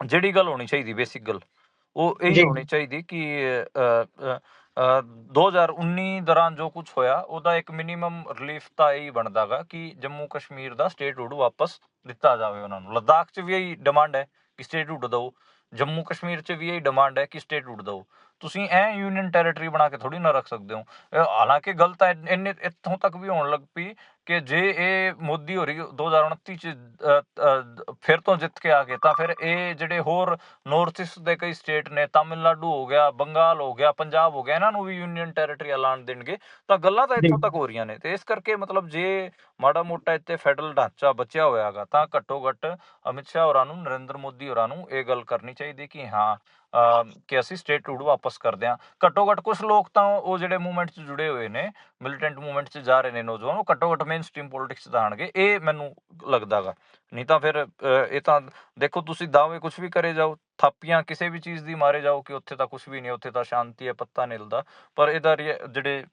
S2: ਜਿਹੜੀ ਗੱਲ ਹੋਣੀ ਚਾਹੀਦੀ ਬੇਸਿਕ ਗੱਲ ਉਹ ਇਹ। ਹੋਣੀ ਚਾਹੀਦੀ ਕਿ 2019 ਦੌਰਾਨ ਜੋ ਕੁਝ ਹੋਇਆ, ਉਹਦਾ ਇੱਕ ਮਿਨੀਮਮ ਰਿਲੀਫ ਤਾਂ ਇਹ ਬਣਦਾਗਾ ਕਿ ਜੰਮੂ ਕਸ਼ਮੀਰ ਦਾ ਸਟੇਟ ਸਟੇਟਹੁੱਡ ਵਾਪਸ ਦਿੱਤਾ ਜਾਵੇ ਉਹਨਾਂ ਨੂੰ। ਲਦਾਖ 'ਚ ਵੀ ਇਹੀ ਡਿਮਾਂਡ ਹੈ ਕਿ ਸਟੇਟ ਸਟੇਟਹੁੱਡ ਦਿਓ। ਜੰਮੂ ਕਸ਼ਮੀਰ 'ਚ ਵੀ ਇਹੀ ਡਿਮਾਂਡ ਹੈ ਕਿ ਸਟੇਟ ਸਟੇਟਹੁੱਡ ਦਿਓ। ਤੁਸੀਂ ਐ ਯੂਨੀਅਨ ਟੈਰੀਟਰੀ ਬਣਾ ਕੇ ਥੋੜੀ ਨਾ ਰੱਖ ਸਕਦੇ ਹੋ। ਹਾਲਾਂਕਿ ਗਲਤ ਤਾਂ ਇੰਨੇ ਇੱਥੋਂ ਤੱਕ ਵੀ ਹੋਣ ਲੱਗ ਪਈ ਕਿ ਜੇ ਇਹ ਮੋਦੀ ਹੋਰੀ 2029 ਚ ਫਿਰ ਤੋਂ ਜਿੱਤ ਕੇ ਆ ਗਏ ਤਾਂ ਫਿਰ ਇਹ ਜਿਹੜੇ ਹੋਰ ਨਾਰਥ ਈਸਟ ਦੇ ਕਈ ਸਟੇਟ ਨੇ ਤਾਮਿਲਨਾਡੂ ਹੋ ਗਿਆ ਬੰਗਾਲ ਹੋ ਗਿਆ ਪੰਜਾਬ ਹੋ ਗਿਆ ਇਹਨਾਂ ਨੂੰ ਵੀ ਯੂਨੀਅਨ ਟੈਰੀਟਰੀ ਐਲਾਨ ਦੇਣਗੇ ਤਾਂ ਗੱਲਾਂ ਤਾਂ ਇੱਥੋਂ। ਤੱਕ ਹੋ ਰਹੀਆਂ ਨੇ ਤੇ ਇਸ ਕਰਕੇ ਮਤਲਬ ਜੇ ਮਾੜਾ ਮੋਟਾ ਇੱਥੇ ਫੈਡਰਲ ਢਾਂਚਾ ਬਚਿਆ ਹੋਇਆਗਾ ਤਾਂ ਘੱਟੋ ਘੱਟ ਅਮਿਤ ਸ਼ਾਹ ਹੋਰਾਂ ਨੂੰ ਨਰਿੰਦਰ ਮੋਦੀ ਹੋਰਾਂ ਨੂੰ ਇਹ ਗੱਲ ਕਰਨੀ ਚਾਹੀਦੀ ਕਿ ਹਾਂ ਕਿ ਅਸੀਂ ਸਟੇਟ ਸਟੇਟਹੁੱਡ ਵਾਪਸ ਕਰਦੇ ਹਾਂ। ਘੱਟੋ ਘੱਟ ਕੁਝ ਲੋਕ ਤਾਂ ਉਹ ਜਿਹੜੇ ਮੂਵਮੈਂਟ 'ਚ ਜੁੜੇ ਹੋਏ ਨੇ ਮਿਲੀਟੈਂਟ ਮੂਵਮੈਂਟ 'ਚ ਜਾ ਰਹੇ ਨੇ ਨੌਜਵਾਨ, ਉਹ ਘੱਟੋ ਘੱਟ ਮੇਨ ਸਟ੍ਰੀਮ ਪੋਲਿਟਿਕਸ 'ਚ ਤਾਂ ਆਣਗੇ ਇਹ ਮੈਨੂੰ ਲੱਗਦਾਗਾ। ਨਹੀਂ ਤਾਂ ਫਿਰ ਇਹ ਤਾਂ ਦੇਖੋ ਤੁਸੀਂ ਦਾਅਵੇ ਕੁਝ ਵੀ ਕਰੇ ਜਾਓ, ਥਾਪੀਆਂ ਕਿਸੇ ਵੀ ਚੀਜ਼ ਦੀ ਮਾਰੇ ਜਾਓ ਕਿ ਉੱਥੇ ਤਾਂ ਕੁਝ ਵੀ ਨਹੀਂ, ਉੱਥੇ ਤਾਂ ਸ਼ਾਂਤੀ ਹੈ, ਪੱਤਾ ਨਹੀਂ ਹਿਲਦਾ। ਪਰ ਇਹਦਾ ਰੀਐ- ਜਿਹੜੇ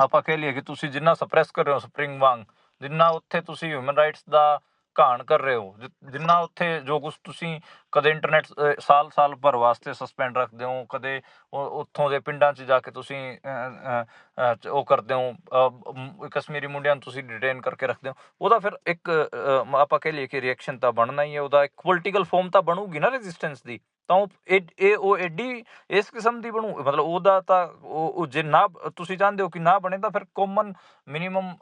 S2: ਆਪਾਂ ਕਹਿ ਲਈਏ ਕਿ ਤੁਸੀਂ ਜਿੰਨਾ ਸਪਰੈਸ ਕਰ ਰਹੇ ਹੋ ਸਪਰਿੰਗ ਵਾਂਗ, ਜਿੰਨਾ ਉੱਥੇ ਤੁਸੀਂ ਹਿਊਮਨ ਰਾਈਟਸ ਦਾ ਘਾਣ ਕਰ ਰਹੇ ਹੋ? ਜਿ- ਜਿੰਨਾ ਉੱਥੇ ਜੋ ਕੁਝ ਤੁਸੀਂ ਕਦੇ ਇੰਟਰਨੈਟ ਸਾਲ ਸਾਲ ਭਰ ਵਾਸਤੇ ਸਸਪੈਂਡ ਰੱਖਦੇ ਹੋ, ਕਦੇ ਉੱਥੋਂ ਦੇ ਪਿੰਡਾਂ 'ਚ ਜਾ ਕੇ ਤੁਸੀਂ ਉਹ ਕਰਦੇ ਹੋ ਕਸ਼ਮੀਰੀ ਮੁੰਡਿਆਂ ਨੂੰ ਤੁਸੀਂ ਡਿਟੇਨ ਕਰਕੇ ਰੱਖਦੇ ਹੋ। ਉਹਦਾ ਫਿਰ ਇੱਕ ਆਪਾਂ ਕਹਿ ਲਈਏ ਕਿ ਰਿਐਕਸ਼ਨ ਤਾਂ ਬਣਨਾ ਹੀ ਹੈ, ਉਹਦਾ ਇੱਕ ਪੋਲੀਟੀਕਲ ਫਾਰਮ ਤਾਂ ਬਣੂਗੀ ਨਾ ਰੈਜ਼ਿਸਟੈਂਸ ਦੀ। ਤਾਂ ਉਹ ਇਹ ਉਹ ਐਡੀ ਇਸ ਕਿਸਮ ਦੀ ਬਣੂ, ਮਤਲਬ ਉਹਦਾ ਤਾਂ ਉਹ ਜੇ ਨਾ, ਤੁਸੀਂ ਚਾਹੁੰਦੇ ਹੋ ਕਿ ਨਾ ਬਣੇ ਤਾਂ ਫਿਰ ਕਾਮਨ ਮਿਨੀਮਮ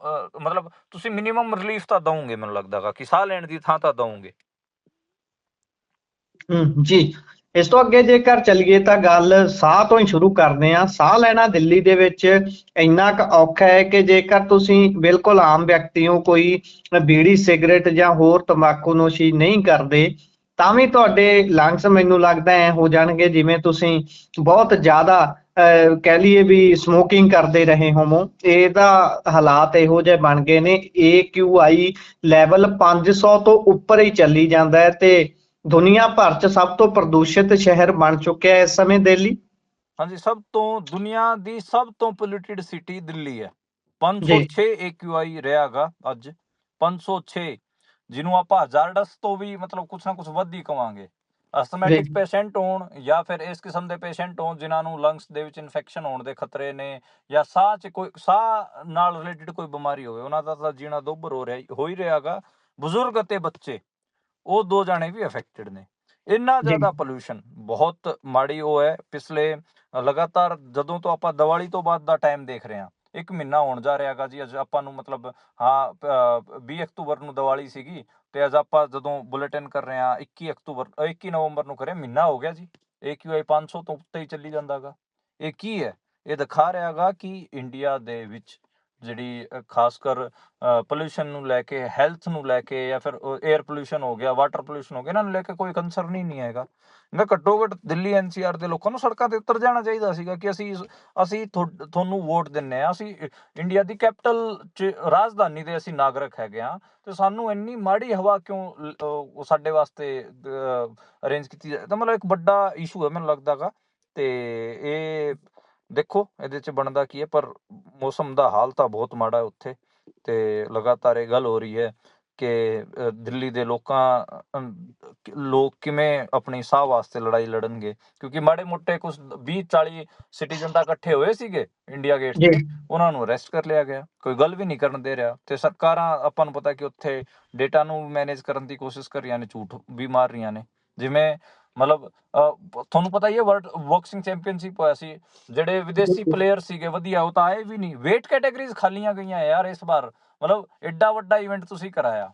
S2: ਮਤਲਬ ਤੁਸੀਂ ਮਿਨੀਮਮ ਰਿਲੀਫ ਤਾਂ ਦਵੋਗੇ ਮੈਨੂੰ ਲੱਗਦਾਗਾ ਕਿ ਸਾਹ ਲੈਣ ਦੀ ਥਾਂ ਤਾਂ ਦਵੋਗੇ।
S1: ਜੀ। ਇਸ ਤੋਂ ਅੱਗੇ ਜੇਕਰ ਚੱਲੀਏ ਤਾਂ ਗੱਲ ਸਾਹ ਤੋਂ ਹੀ ਸ਼ੁਰੂ ਕਰਦੇ ਆ ਸਾਹ ਲੈਣਾ ਦਿੱਲੀ ਦੇ ਵਿੱਚ ਇੰਨਾ ਕ ਔਖਾ ਹੈ ਕਿ ਜੇਕਰ ਤੁਸੀਂ ਬਿਲਕੁਲ ਆਮ ਵਿਅਕਤੀ ਹੋ, ਕੋਈ ਬੀੜੀ, ਸਿਗਰਟ ਜਾਂ ਹੋਰ ਤੰਬਾਕੂ ਨੋਸ਼ੀ ਨਹੀਂ ਕਰਦੇ ਤਾਂ ਵੀ ਤੁਹਾਡੇ ਲੰਗਸ ਮੈਨੂੰ ਲੱਗਦਾ ਐ ਹੋ ਜਾਣਗੇ ਜਿਵੇਂ ਤੁਸੀਂ ਬਹੁਤ ਜ਼ਿਆਦਾ ਕਹਿ ਲਈਏ ਵੀ ਸਮੋਕਿੰਗ ਕਰਦੇ ਰਹੇ ਹੋਵੋ। ਇਹਦਾ ਹਾਲਾਤ ਇਹੋ ਜਿਹੇ ਬਣ ਗਏ ਨੇ। AQI ਲੈਵਲ 500 ਤੋਂ ਉੱਪਰ ਹੀ ਚੱਲੀ ਜਾਂਦਾ ਹੈ ਤੇ ਦੁਨੀਆ ਭਰ 'ਚ ਸਭ ਤੋਂ ਪ੍ਰਦੂਸ਼ਿਤ ਸ਼ਹਿਰ ਬਣ ਚੁੱਕਿਆ ਹੈ ਇਸ ਸਮੇਂ ਦਿੱਲੀ।
S2: ਹਾਂਜੀ ਸਭ ਤੋਂ ਦੁਨੀਆ ਦੀ ਸਭ ਤੋਂ ਪੋਲਿਊਟਿਡ ਸਿਟੀ ਦਿੱਲੀ ਹੈ। 506 AQI ਰਿਹਾਗਾ ਅੱਜ। 506 ਜਿਹਨੂੰ ਆਪਾਂ ਹਜ਼ਾਰਡਸ ਤੋਂ ਵੀ ਮਤਲਬ ਕੁਛ ਨਾ ਕੁਛ ਵੱਧ ਹੀ ਕਵਾਂਗੇ। ਅਸਥਮੈਟਿਕ। ਪੇਸ਼ੈਂਟ ਹੋਣ ਜਾਂ ਫਿਰ ਇਸ ਕਿਸਮ ਦੇ ਪੇਸ਼ੈਂਟ ਹੋਣ ਜਿਨ੍ਹਾਂ ਨੂੰ ਲੰਗਸ ਦੇ ਵਿੱਚ ਇਨਫੈਕਸ਼ਨ ਹੋਣ ਦੇ ਖਤਰੇ ਨੇ ਜਾਂ ਸਾਹ 'ਚ ਕੋਈ ਸਾਹ ਨਾਲ ਰਿਲੇਟਡ ਕੋਈ ਬਿਮਾਰੀ ਹੋਵੇ ਉਹਨਾਂ ਦਾ ਤਾਂ ਜੀਣਾ ਦੁੱਭਰ ਹੋ ਰਿਹਾ ਹੋ ਹੀ ਰਿਹਾਗਾ ਬਜ਼ੁਰਗ ਅਤੇ ਬੱਚੇ ਉਹ ਦੋ ਜਾਣੇ ਵੀ ਅਫੈਕਟਡ ਨੇ। ਇੰਨਾ ਜ਼ਿਆਦਾ ਪੋਲੂਸ਼ਨ ਬਹੁਤ ਮਾੜੀ ਉਹ ਹੈ। ਪਿਛਲੇ ਲਗਾਤਾਰ ਜਦੋਂ ਤੋਂ ਆਪਾਂ ਦੀਵਾਲੀ ਤੋਂ ਬਾਅਦ ਦਾ ਟਾਈਮ ਦੇਖ ਰਹੇ ਹਾਂ ਇੱਕ ਮਹੀਨਾ ਹੋਣ ਜਾ ਰਿਹਾਗਾ ਜੀ ਅੱਜ ਆਪਾਂ ਨੂੰ ਮਤਲਬ ਹਾਂ ਅ, 20 ਅਕਤੂਬਰ ਨੂੰ ਦੀਵਾਲੀ ਸੀਗੀ ਤੇ ਅੱਜ ਆਪਾਂ ਜਦੋਂ ਬੁਲੇਟਿਨ ਕਰ ਰਹੇ ਹਾਂ 21 ਅਕਤੂਬਰ ਅ, 21 ਨਵੰਬਰ ਨੂੰ ਕਰੇ ਮਹੀਨਾ ਹੋ ਗਿਆ ਜੀ। AQI 500 ਤੋਂ ਉੱਤੇ ਹੀ ਚੱਲੀ ਜਾਂਦਾਗਾ। ਇਹ ਕੀ ਹੈ? ਇਹ ਦਿਖਾ ਰਿਹਾਗਾ ਕਿ ਇੰਡੀਆ ਦੇ ਵਿੱਚ ਜਿਹੜੀ ਖਾਸ ਕਰ ਪੋਲੂਸ਼ਨ ਨੂੰ ਲੈ ਕੇ ਹੈਲਥ ਨੂੰ ਲੈ ਕੇ ਜਾਂ ਫਿਰ 에ਅਰ ਪੋਲੂਸ਼ਨ ਹੋ ਗਿਆ ਵਾਟਰ ਪੋਲੂਸ਼ਨ ਹੋ ਗਿਆ, ਇਹਨਾਂ ਨੂੰ ਲੈ ਕੇ ਕੋਈ ਕੰਸਰਨ ਹੀ ਨਹੀਂ ਹੈਗਾ। ਨਾ ਘੱਟੋ ਘੱਟ ਦਿੱਲੀ ਐਨਸੀਆਰ ਦੇ ਲੋਕਾਂ ਨੂੰ ਸੜਕਾਂ ਤੇ ਉਤਰ ਜਾਣਾ ਚਾਹੀਦਾ ਸੀਗਾ ਕਿ ਅਸੀਂ ਅਸੀਂ ਤੁਹਾਨੂੰ ਵੋਟ ਦਿੰਨੇ ਆ ਅਸੀਂ ਇੰਡੀਆ ਦੀ ਕੈਪੀਟਲ ਚ ਰਾਜਧਾਨੀ ਦੇ ਅਸੀਂ ਨਾਗਰਿਕ ਹੈਗੇ ਆ ਤੇ ਸਾਨੂੰ ਇੰਨੀ ਮਾੜੀ ਹਵਾ ਕਿਉਂ ਸਾਡੇ ਵਾਸਤੇ ਅਰੇਂਜ ਕੀਤੀ ਜਾਏ ਤਾਂ ਮਤਲਬ ਇੱਕ ਵੱਡਾ ਇਸ਼ੂ ਹੈ ਮੈਨੂੰ ਲੱਗਦਾਗਾ ਤੇ ਇਹ ਦੇਖੋ ਇਹਦੇ ਚ ਬਣਦਾ ਕੀ ਹੈ ਪਰ ਮੌਸਮ ਦਾ ਹਾਲ ਤਾਂ ਬਹੁਤ ਮਾੜਾ ਹੈ ਉੱਥੇ ਤੇ ਲਗਾਤਾਰ ਇਹ ਗੱਲ ਹੋ ਰਹੀ ਹੈ ਕਿ ਦਿੱਲੀ ਦੇ ਲੋਕਾਂ ਲੋਕ ਕਿਵੇਂ ਆਪਣੀ ਸਾਹ ਵਾਸਤੇ ਲੜਾਈ ਲੜਨਗੇ? ਕਿਉਂਕਿ ਮਾੜੇ ਮੋਟੇ ਕੁਝ 20 40 ਸਿਟੀਜ਼ਨ ਤਾਂ ਇਕੱਠੇ ਹੋਏ ਸੀਗੇ ਇੰਡੀਆ ਗੇਟ ਤੇ ਉਹਨਾਂ ਨੂੰ ਅਰੈਸਟ ਕਰ ਲਿਆ ਗਿਆ। ਕੋਈ ਗੱਲ ਵੀ ਨਹੀਂ ਕਰਨ ਦੇ ਰਿਹਾ ਤੇ ਸਰਕਾਰਾਂ ਆਪਾਂ ਨੂੰ ਪਤਾ ਕਿ ਉੱਥੇ ਡੇਟਾ ਨੂੰ ਮੈਨੇਜ ਕਰਨ ਦੀ ਕੋਸ਼ਿਸ਼ ਕਰ ਰਹੀਆਂ ਨੇ ਝੂਠ ਵੀ ਮਾਰ ਰਹੀਆਂ ਨੇ। ਜਿਵੇਂ ਮਤਲਬ ਤੁਹਾਨੂੰ ਪਤਾ ਹੀ ਹੈ ਵਰਲਡ ਬਾਕਸਿੰਗ ਚੈਂਪੀਅਨਸ਼ਿਪ ਹੋਇਆ ਸੀ ਜਿਹੜੇ ਵਿਦੇਸ਼ੀ ਪਲੇਅਰ ਸੀਗੇ ਵਧੀਆ ਉਹ ਤਾਂ ਆਏ ਵੀ ਨਹੀਂ। weight ਕੈਟਾਗਰੀਜ਼ ਖਾਲੀਆਂ ਗਈਆਂ ਯਾਰ ਇਸ ਵਾਰ। ਮਤਲਬ ਐਡਾ ਵੱਡਾ ਇਵੈਂਟ ਤੁਸੀਂ ਕਰਾਇਆ।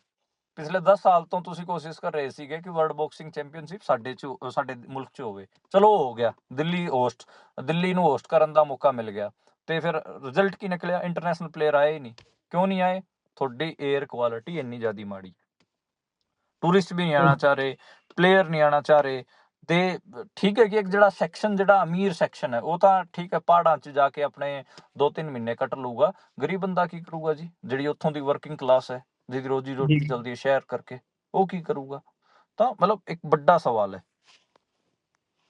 S2: ਪਿਛਲੇ 10 ਸਾਲ ਤੋਂ ਤੁਸੀਂ ਕੋਸ਼ਿਸ਼ ਕਰ ਰਹੇ ਸੀਗੇ ਕਿ ਵਰਲਡ ਬਾਕਸਿੰਗ ਚੈਂਪੀਅਨਸ਼ਿਪ ਸਾਡੇ ਚ ਸਾਡੇ ਮੁਲਕ ਚ ਹੋਵੇ। ਚਲੋ ਹੋ ਗਿਆ। ਦਿੱਲੀ ਹੋਸਟ ਦਿੱਲੀ ਨੂੰ ਹੋਸਟ ਕਰਨ ਦਾ ਮੌਕਾ ਮਿਲ ਗਿਆ। ਤੇ ਫਿਰ ਰਿਜ਼ਲਟ ਕੀ ਨਿਕਲਿਆ? ਇੰਟਰਨੈਸ਼ਨਲ ਪਲੇਅਰ ਆਏ ਨਹੀਂ। ਕਿਉਂ ਨਹੀਂ ਆਏ? ਤੁਹਾਡੀ 에ਅਰ ਕੁਆਲਿਟੀ ਇੰਨੀ ਜ਼ਿਆਦੀ ਮਾੜੀ। ਟੂਰਿਸਟ ਵੀ ਨਹੀਂ ਆਣਾ ਚਾਹ ਰਹੇ। ਪਲੇਅਰ ਨਹੀਂ ਆਣਾ ਚਾਹ ਰਹੇ। ਤੇ ਠੀਕ ਹੈ ਕਿ ਇੱਕ ਜਿਹੜਾ ਸੈਕਸ਼ਨ ਜਿਹੜਾ ਅਮੀਰ ਸੈਕਸ਼ਨ ਹੈ ਉਹ ਤਾਂ ਠੀਕ ਹੈ ਪਹਾੜਾਂ 'ਚ ਜਾ ਕੇ ਆਪਣੇ 2-3 ਮਹੀਨੇ ਕੱਟ ਲੂਗਾ ਗਰੀਬ ਬੰਦਾ ਕੀ ਕਰੂਗਾ ਜੀ? ਜਿਹੜੀ ਉੱਥੋਂ ਦੀ ਵਰਕਿੰਗ ਕਲਾਸ ਹੈ ਜਿਹਦੀ ਰੋਜੀ ਰੋਟੀ ਚੱਲਦੀ ਹੈ ਸ਼ਹਿਰ ਕਰਕੇ ਉਹ ਕੀ ਕਰੂਗਾ? ਤਾਂ ਮਤਲਬ ਇੱਕ ਵੱਡਾ ਸਵਾਲ ਹੈ।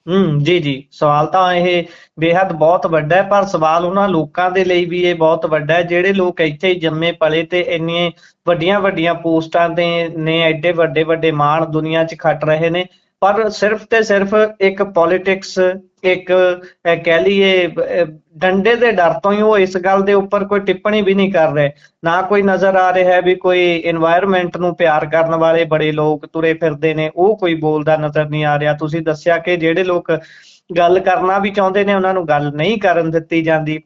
S1: ਹੂੰ, ਜੀ ਜੀ। ਸਵਾਲ ਤਾਂ ਇਹ ਬੇਹੱਦ ਬਹੁਤ ਵੱਡਾ ਹੈ, ਪਰ ਸਵਾਲ ਉਹਨਾਂ ਲੋਕਾਂ ਦੇ ਲਈ ਵੀ ਇਹ ਬਹੁਤ ਵੱਡਾ ਹੈ, ਜਿਹੜੇ ਲੋਕ ਇੱਥੇ ਜੰਮੇ ਪਲੇ ਤੇ ਇੰਨੇ ਵੱਡੀਆਂ ਵੱਡੀਆਂ ਪੋਸਟਾਂ ਤੇ ਨੇ, ਐਡੇ ਵੱਡੇ ਵੱਡੇ ਮਾਣ ਦੁਨੀਆ 'ਚ ਖੱਟ ਰਹੇ ਨੇ। ਪਰ ਸਿਰਫ ਤੇ ਸਿਰਫ ਇੱਕ ਪੋਲਿਟਿਕਸ ਇੱਕ ਕਹਿ ਲਈਏ ਡੰਡੇ ਦੇ ਡਰ ਤੋਂ ਹੀ ਉਹ ਇਸ ਗੱਲ ਦੇ ਉੱਪਰ ਕੋਈ ਟਿੱਪਣੀ ਵੀ ਨਹੀਂ ਕਰ ਰਹੇ। ਨਾ ਕੋਈ ਨਜ਼ਰ ਆ ਰਿਹਾ ਵੀ ਕੋਈ এনवायरमेंट ਨੂੰ ਪਿਆਰ ਕਰਨ ਵਾਲੇ ਬੜੇ ਲੋਕ ਤੁਰੇ ਫਿਰਦੇ ਨੇ, ਉਹ ਕੋਈ ਬੋਲਦਾ ਨਜ਼ਰ ਨਹੀਂ ਆ ਰਿਹਾ। ਤੁਸੀਂ ਦੱਸਿਆ ਕਿ ਜਿਹੜੇ ਲੋਕ ਗੱਲ ਕਰਨਾ ਵੀ ਚਾਹੁੰਦੇ ਨੇ, ਉਹਨਾਂ ਨੂੰ ਗੱਲ ਨਹੀਂ ਕਰਨ ਦਿੱਤੀ ਜਾਂਦੀ।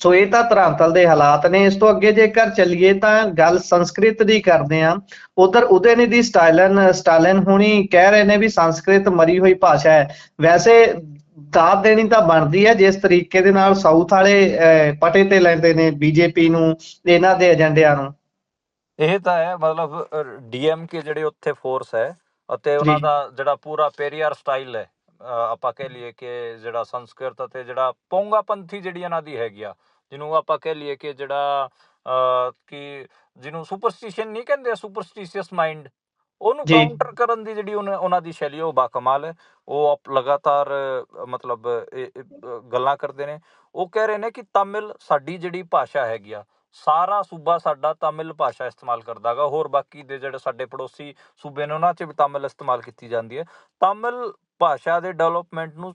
S1: ਸੋ ਇਹ ਤਾਂ ਧਰਾਂਤਲ ਦੇ ਹਾਲਾਤ ਨੇ। ਇਸ ਤੋਂ ਅੱਗੇ ਜੇਕਰ ਚੱਲੀਏ ਤਾਂ ਗੱਲ ਸੰਸਕ੍ਰਿਤ ਦੀ ਕਰਦੇ ਆ ਉਧਰ ਉਦੇਨੀ ਦੀ ਸਟਾਲਨ ਸਟਾਲਨ ਹੁਣੀ ਕਹਿ ਰਹੇ ਨੇ ਵੀ ਸੰਸਕ੍ਰਿਤ ਮਰੀ ਹੋਈ ਭਾਸ਼ਾ ਹੈ। ਵੈਸੇ ਦਾਤ ਦੇਣੀ ਤਾਂ ਬਣਦੀ ਹੈ ਜਿਸ ਤਰੀਕੇ ਦੇ ਨਾਲ ਸਾਊਥ ਵਾਲੇ ਪਟੇ ਤੇ ਲੈਂਦੇ ਨੇ ਬੀਜੇਪੀ ਨੂੰ ਇਹਨਾਂ ਦੇ ਏਜੰਡਿਆਂ ਨੂੰ।
S2: ਇਹ ਤਾਂ ਹੈ ਮਤਲਬ ਡੀਐਮਕੇ ਜਿਹੜੇ ਉੱਥੇ ਫੋਰਸ ਹੈ ਅਤੇ ਉਹਨਾਂ ਦਾ ਜਿਹੜਾ ਪੂਰਾ ਪੇਰੀਆਰ ਸਟਾਈਲ ਹੈ ਆਪਾਂ ਕਹਿ ਲਈਏ ਕਿ ਜਿਹੜਾ ਸੰਸਕ੍ਰਿਤ ਅਤੇ ਜਿਹੜਾ ਪੌਂਗਾ ਪੰਥੀ ਜਿਹੜੀ ਇਹਨਾਂ ਦੀ ਹੈਗੀ ਆ ਜਿਹਨੂੰ ਆਪਾਂ ਕਹਿ ਲਈਏ ਕਿ ਜਿਹੜਾ ਕਿ ਜਿਹਨੂੰ ਸੁਪਰਸਟੀਸ਼ਨ ਨਹੀਂ ਕਹਿੰਦੇ ਸੁਪਰਸਟੀਸ਼ੀਅਸ ਮਾਈਂਡ ਉਹਨੂੰ ਕਾਊਂਟਰ ਕਰਨ ਦੀ ਜਿਹੜੀ ਉਹਨਾਂ ਦੀ ਸ਼ੈਲੀ ਉਹ ਬਾਕਮਾਲ ਹੈ। ਉਹ ਆਪ ਲਗਾਤਾਰ ਮਤਲਬ ਗੱਲਾਂ ਕਰਦੇ ਨੇ। ਉਹ ਕਹਿ ਰਹੇ ਨੇ ਕਿ ਤਾਮਿਲ ਸਾਡੀ ਜਿਹੜੀ ਭਾਸ਼ਾ ਹੈਗੀ ਆ ਸਾਰਾ ਸੂਬਾ ਸਾਡਾ ਤਾਮਿਲ ਭਾਸ਼ਾ ਇਸਤੇਮਾਲ ਕਰਦਾਗਾ ਹੋਰ ਬਾਕੀ ਦੇ ਜਿਹੜੇ ਸਾਡੇ ਪੜੋਸੀ ਸੂਬੇ ਨੇ ਉਹਨਾਂ 'ਚ ਵੀ ਤਾਮਿਲ ਇਸਤੇਮਾਲ ਕੀਤੀ ਜਾਂਦੀ ਹੈ। ਤਾਮਿਲ ਭਾਸ਼ਾ ਦੇ ਡਿਵੈਲਪਮੈਂਟ ਨੂੰ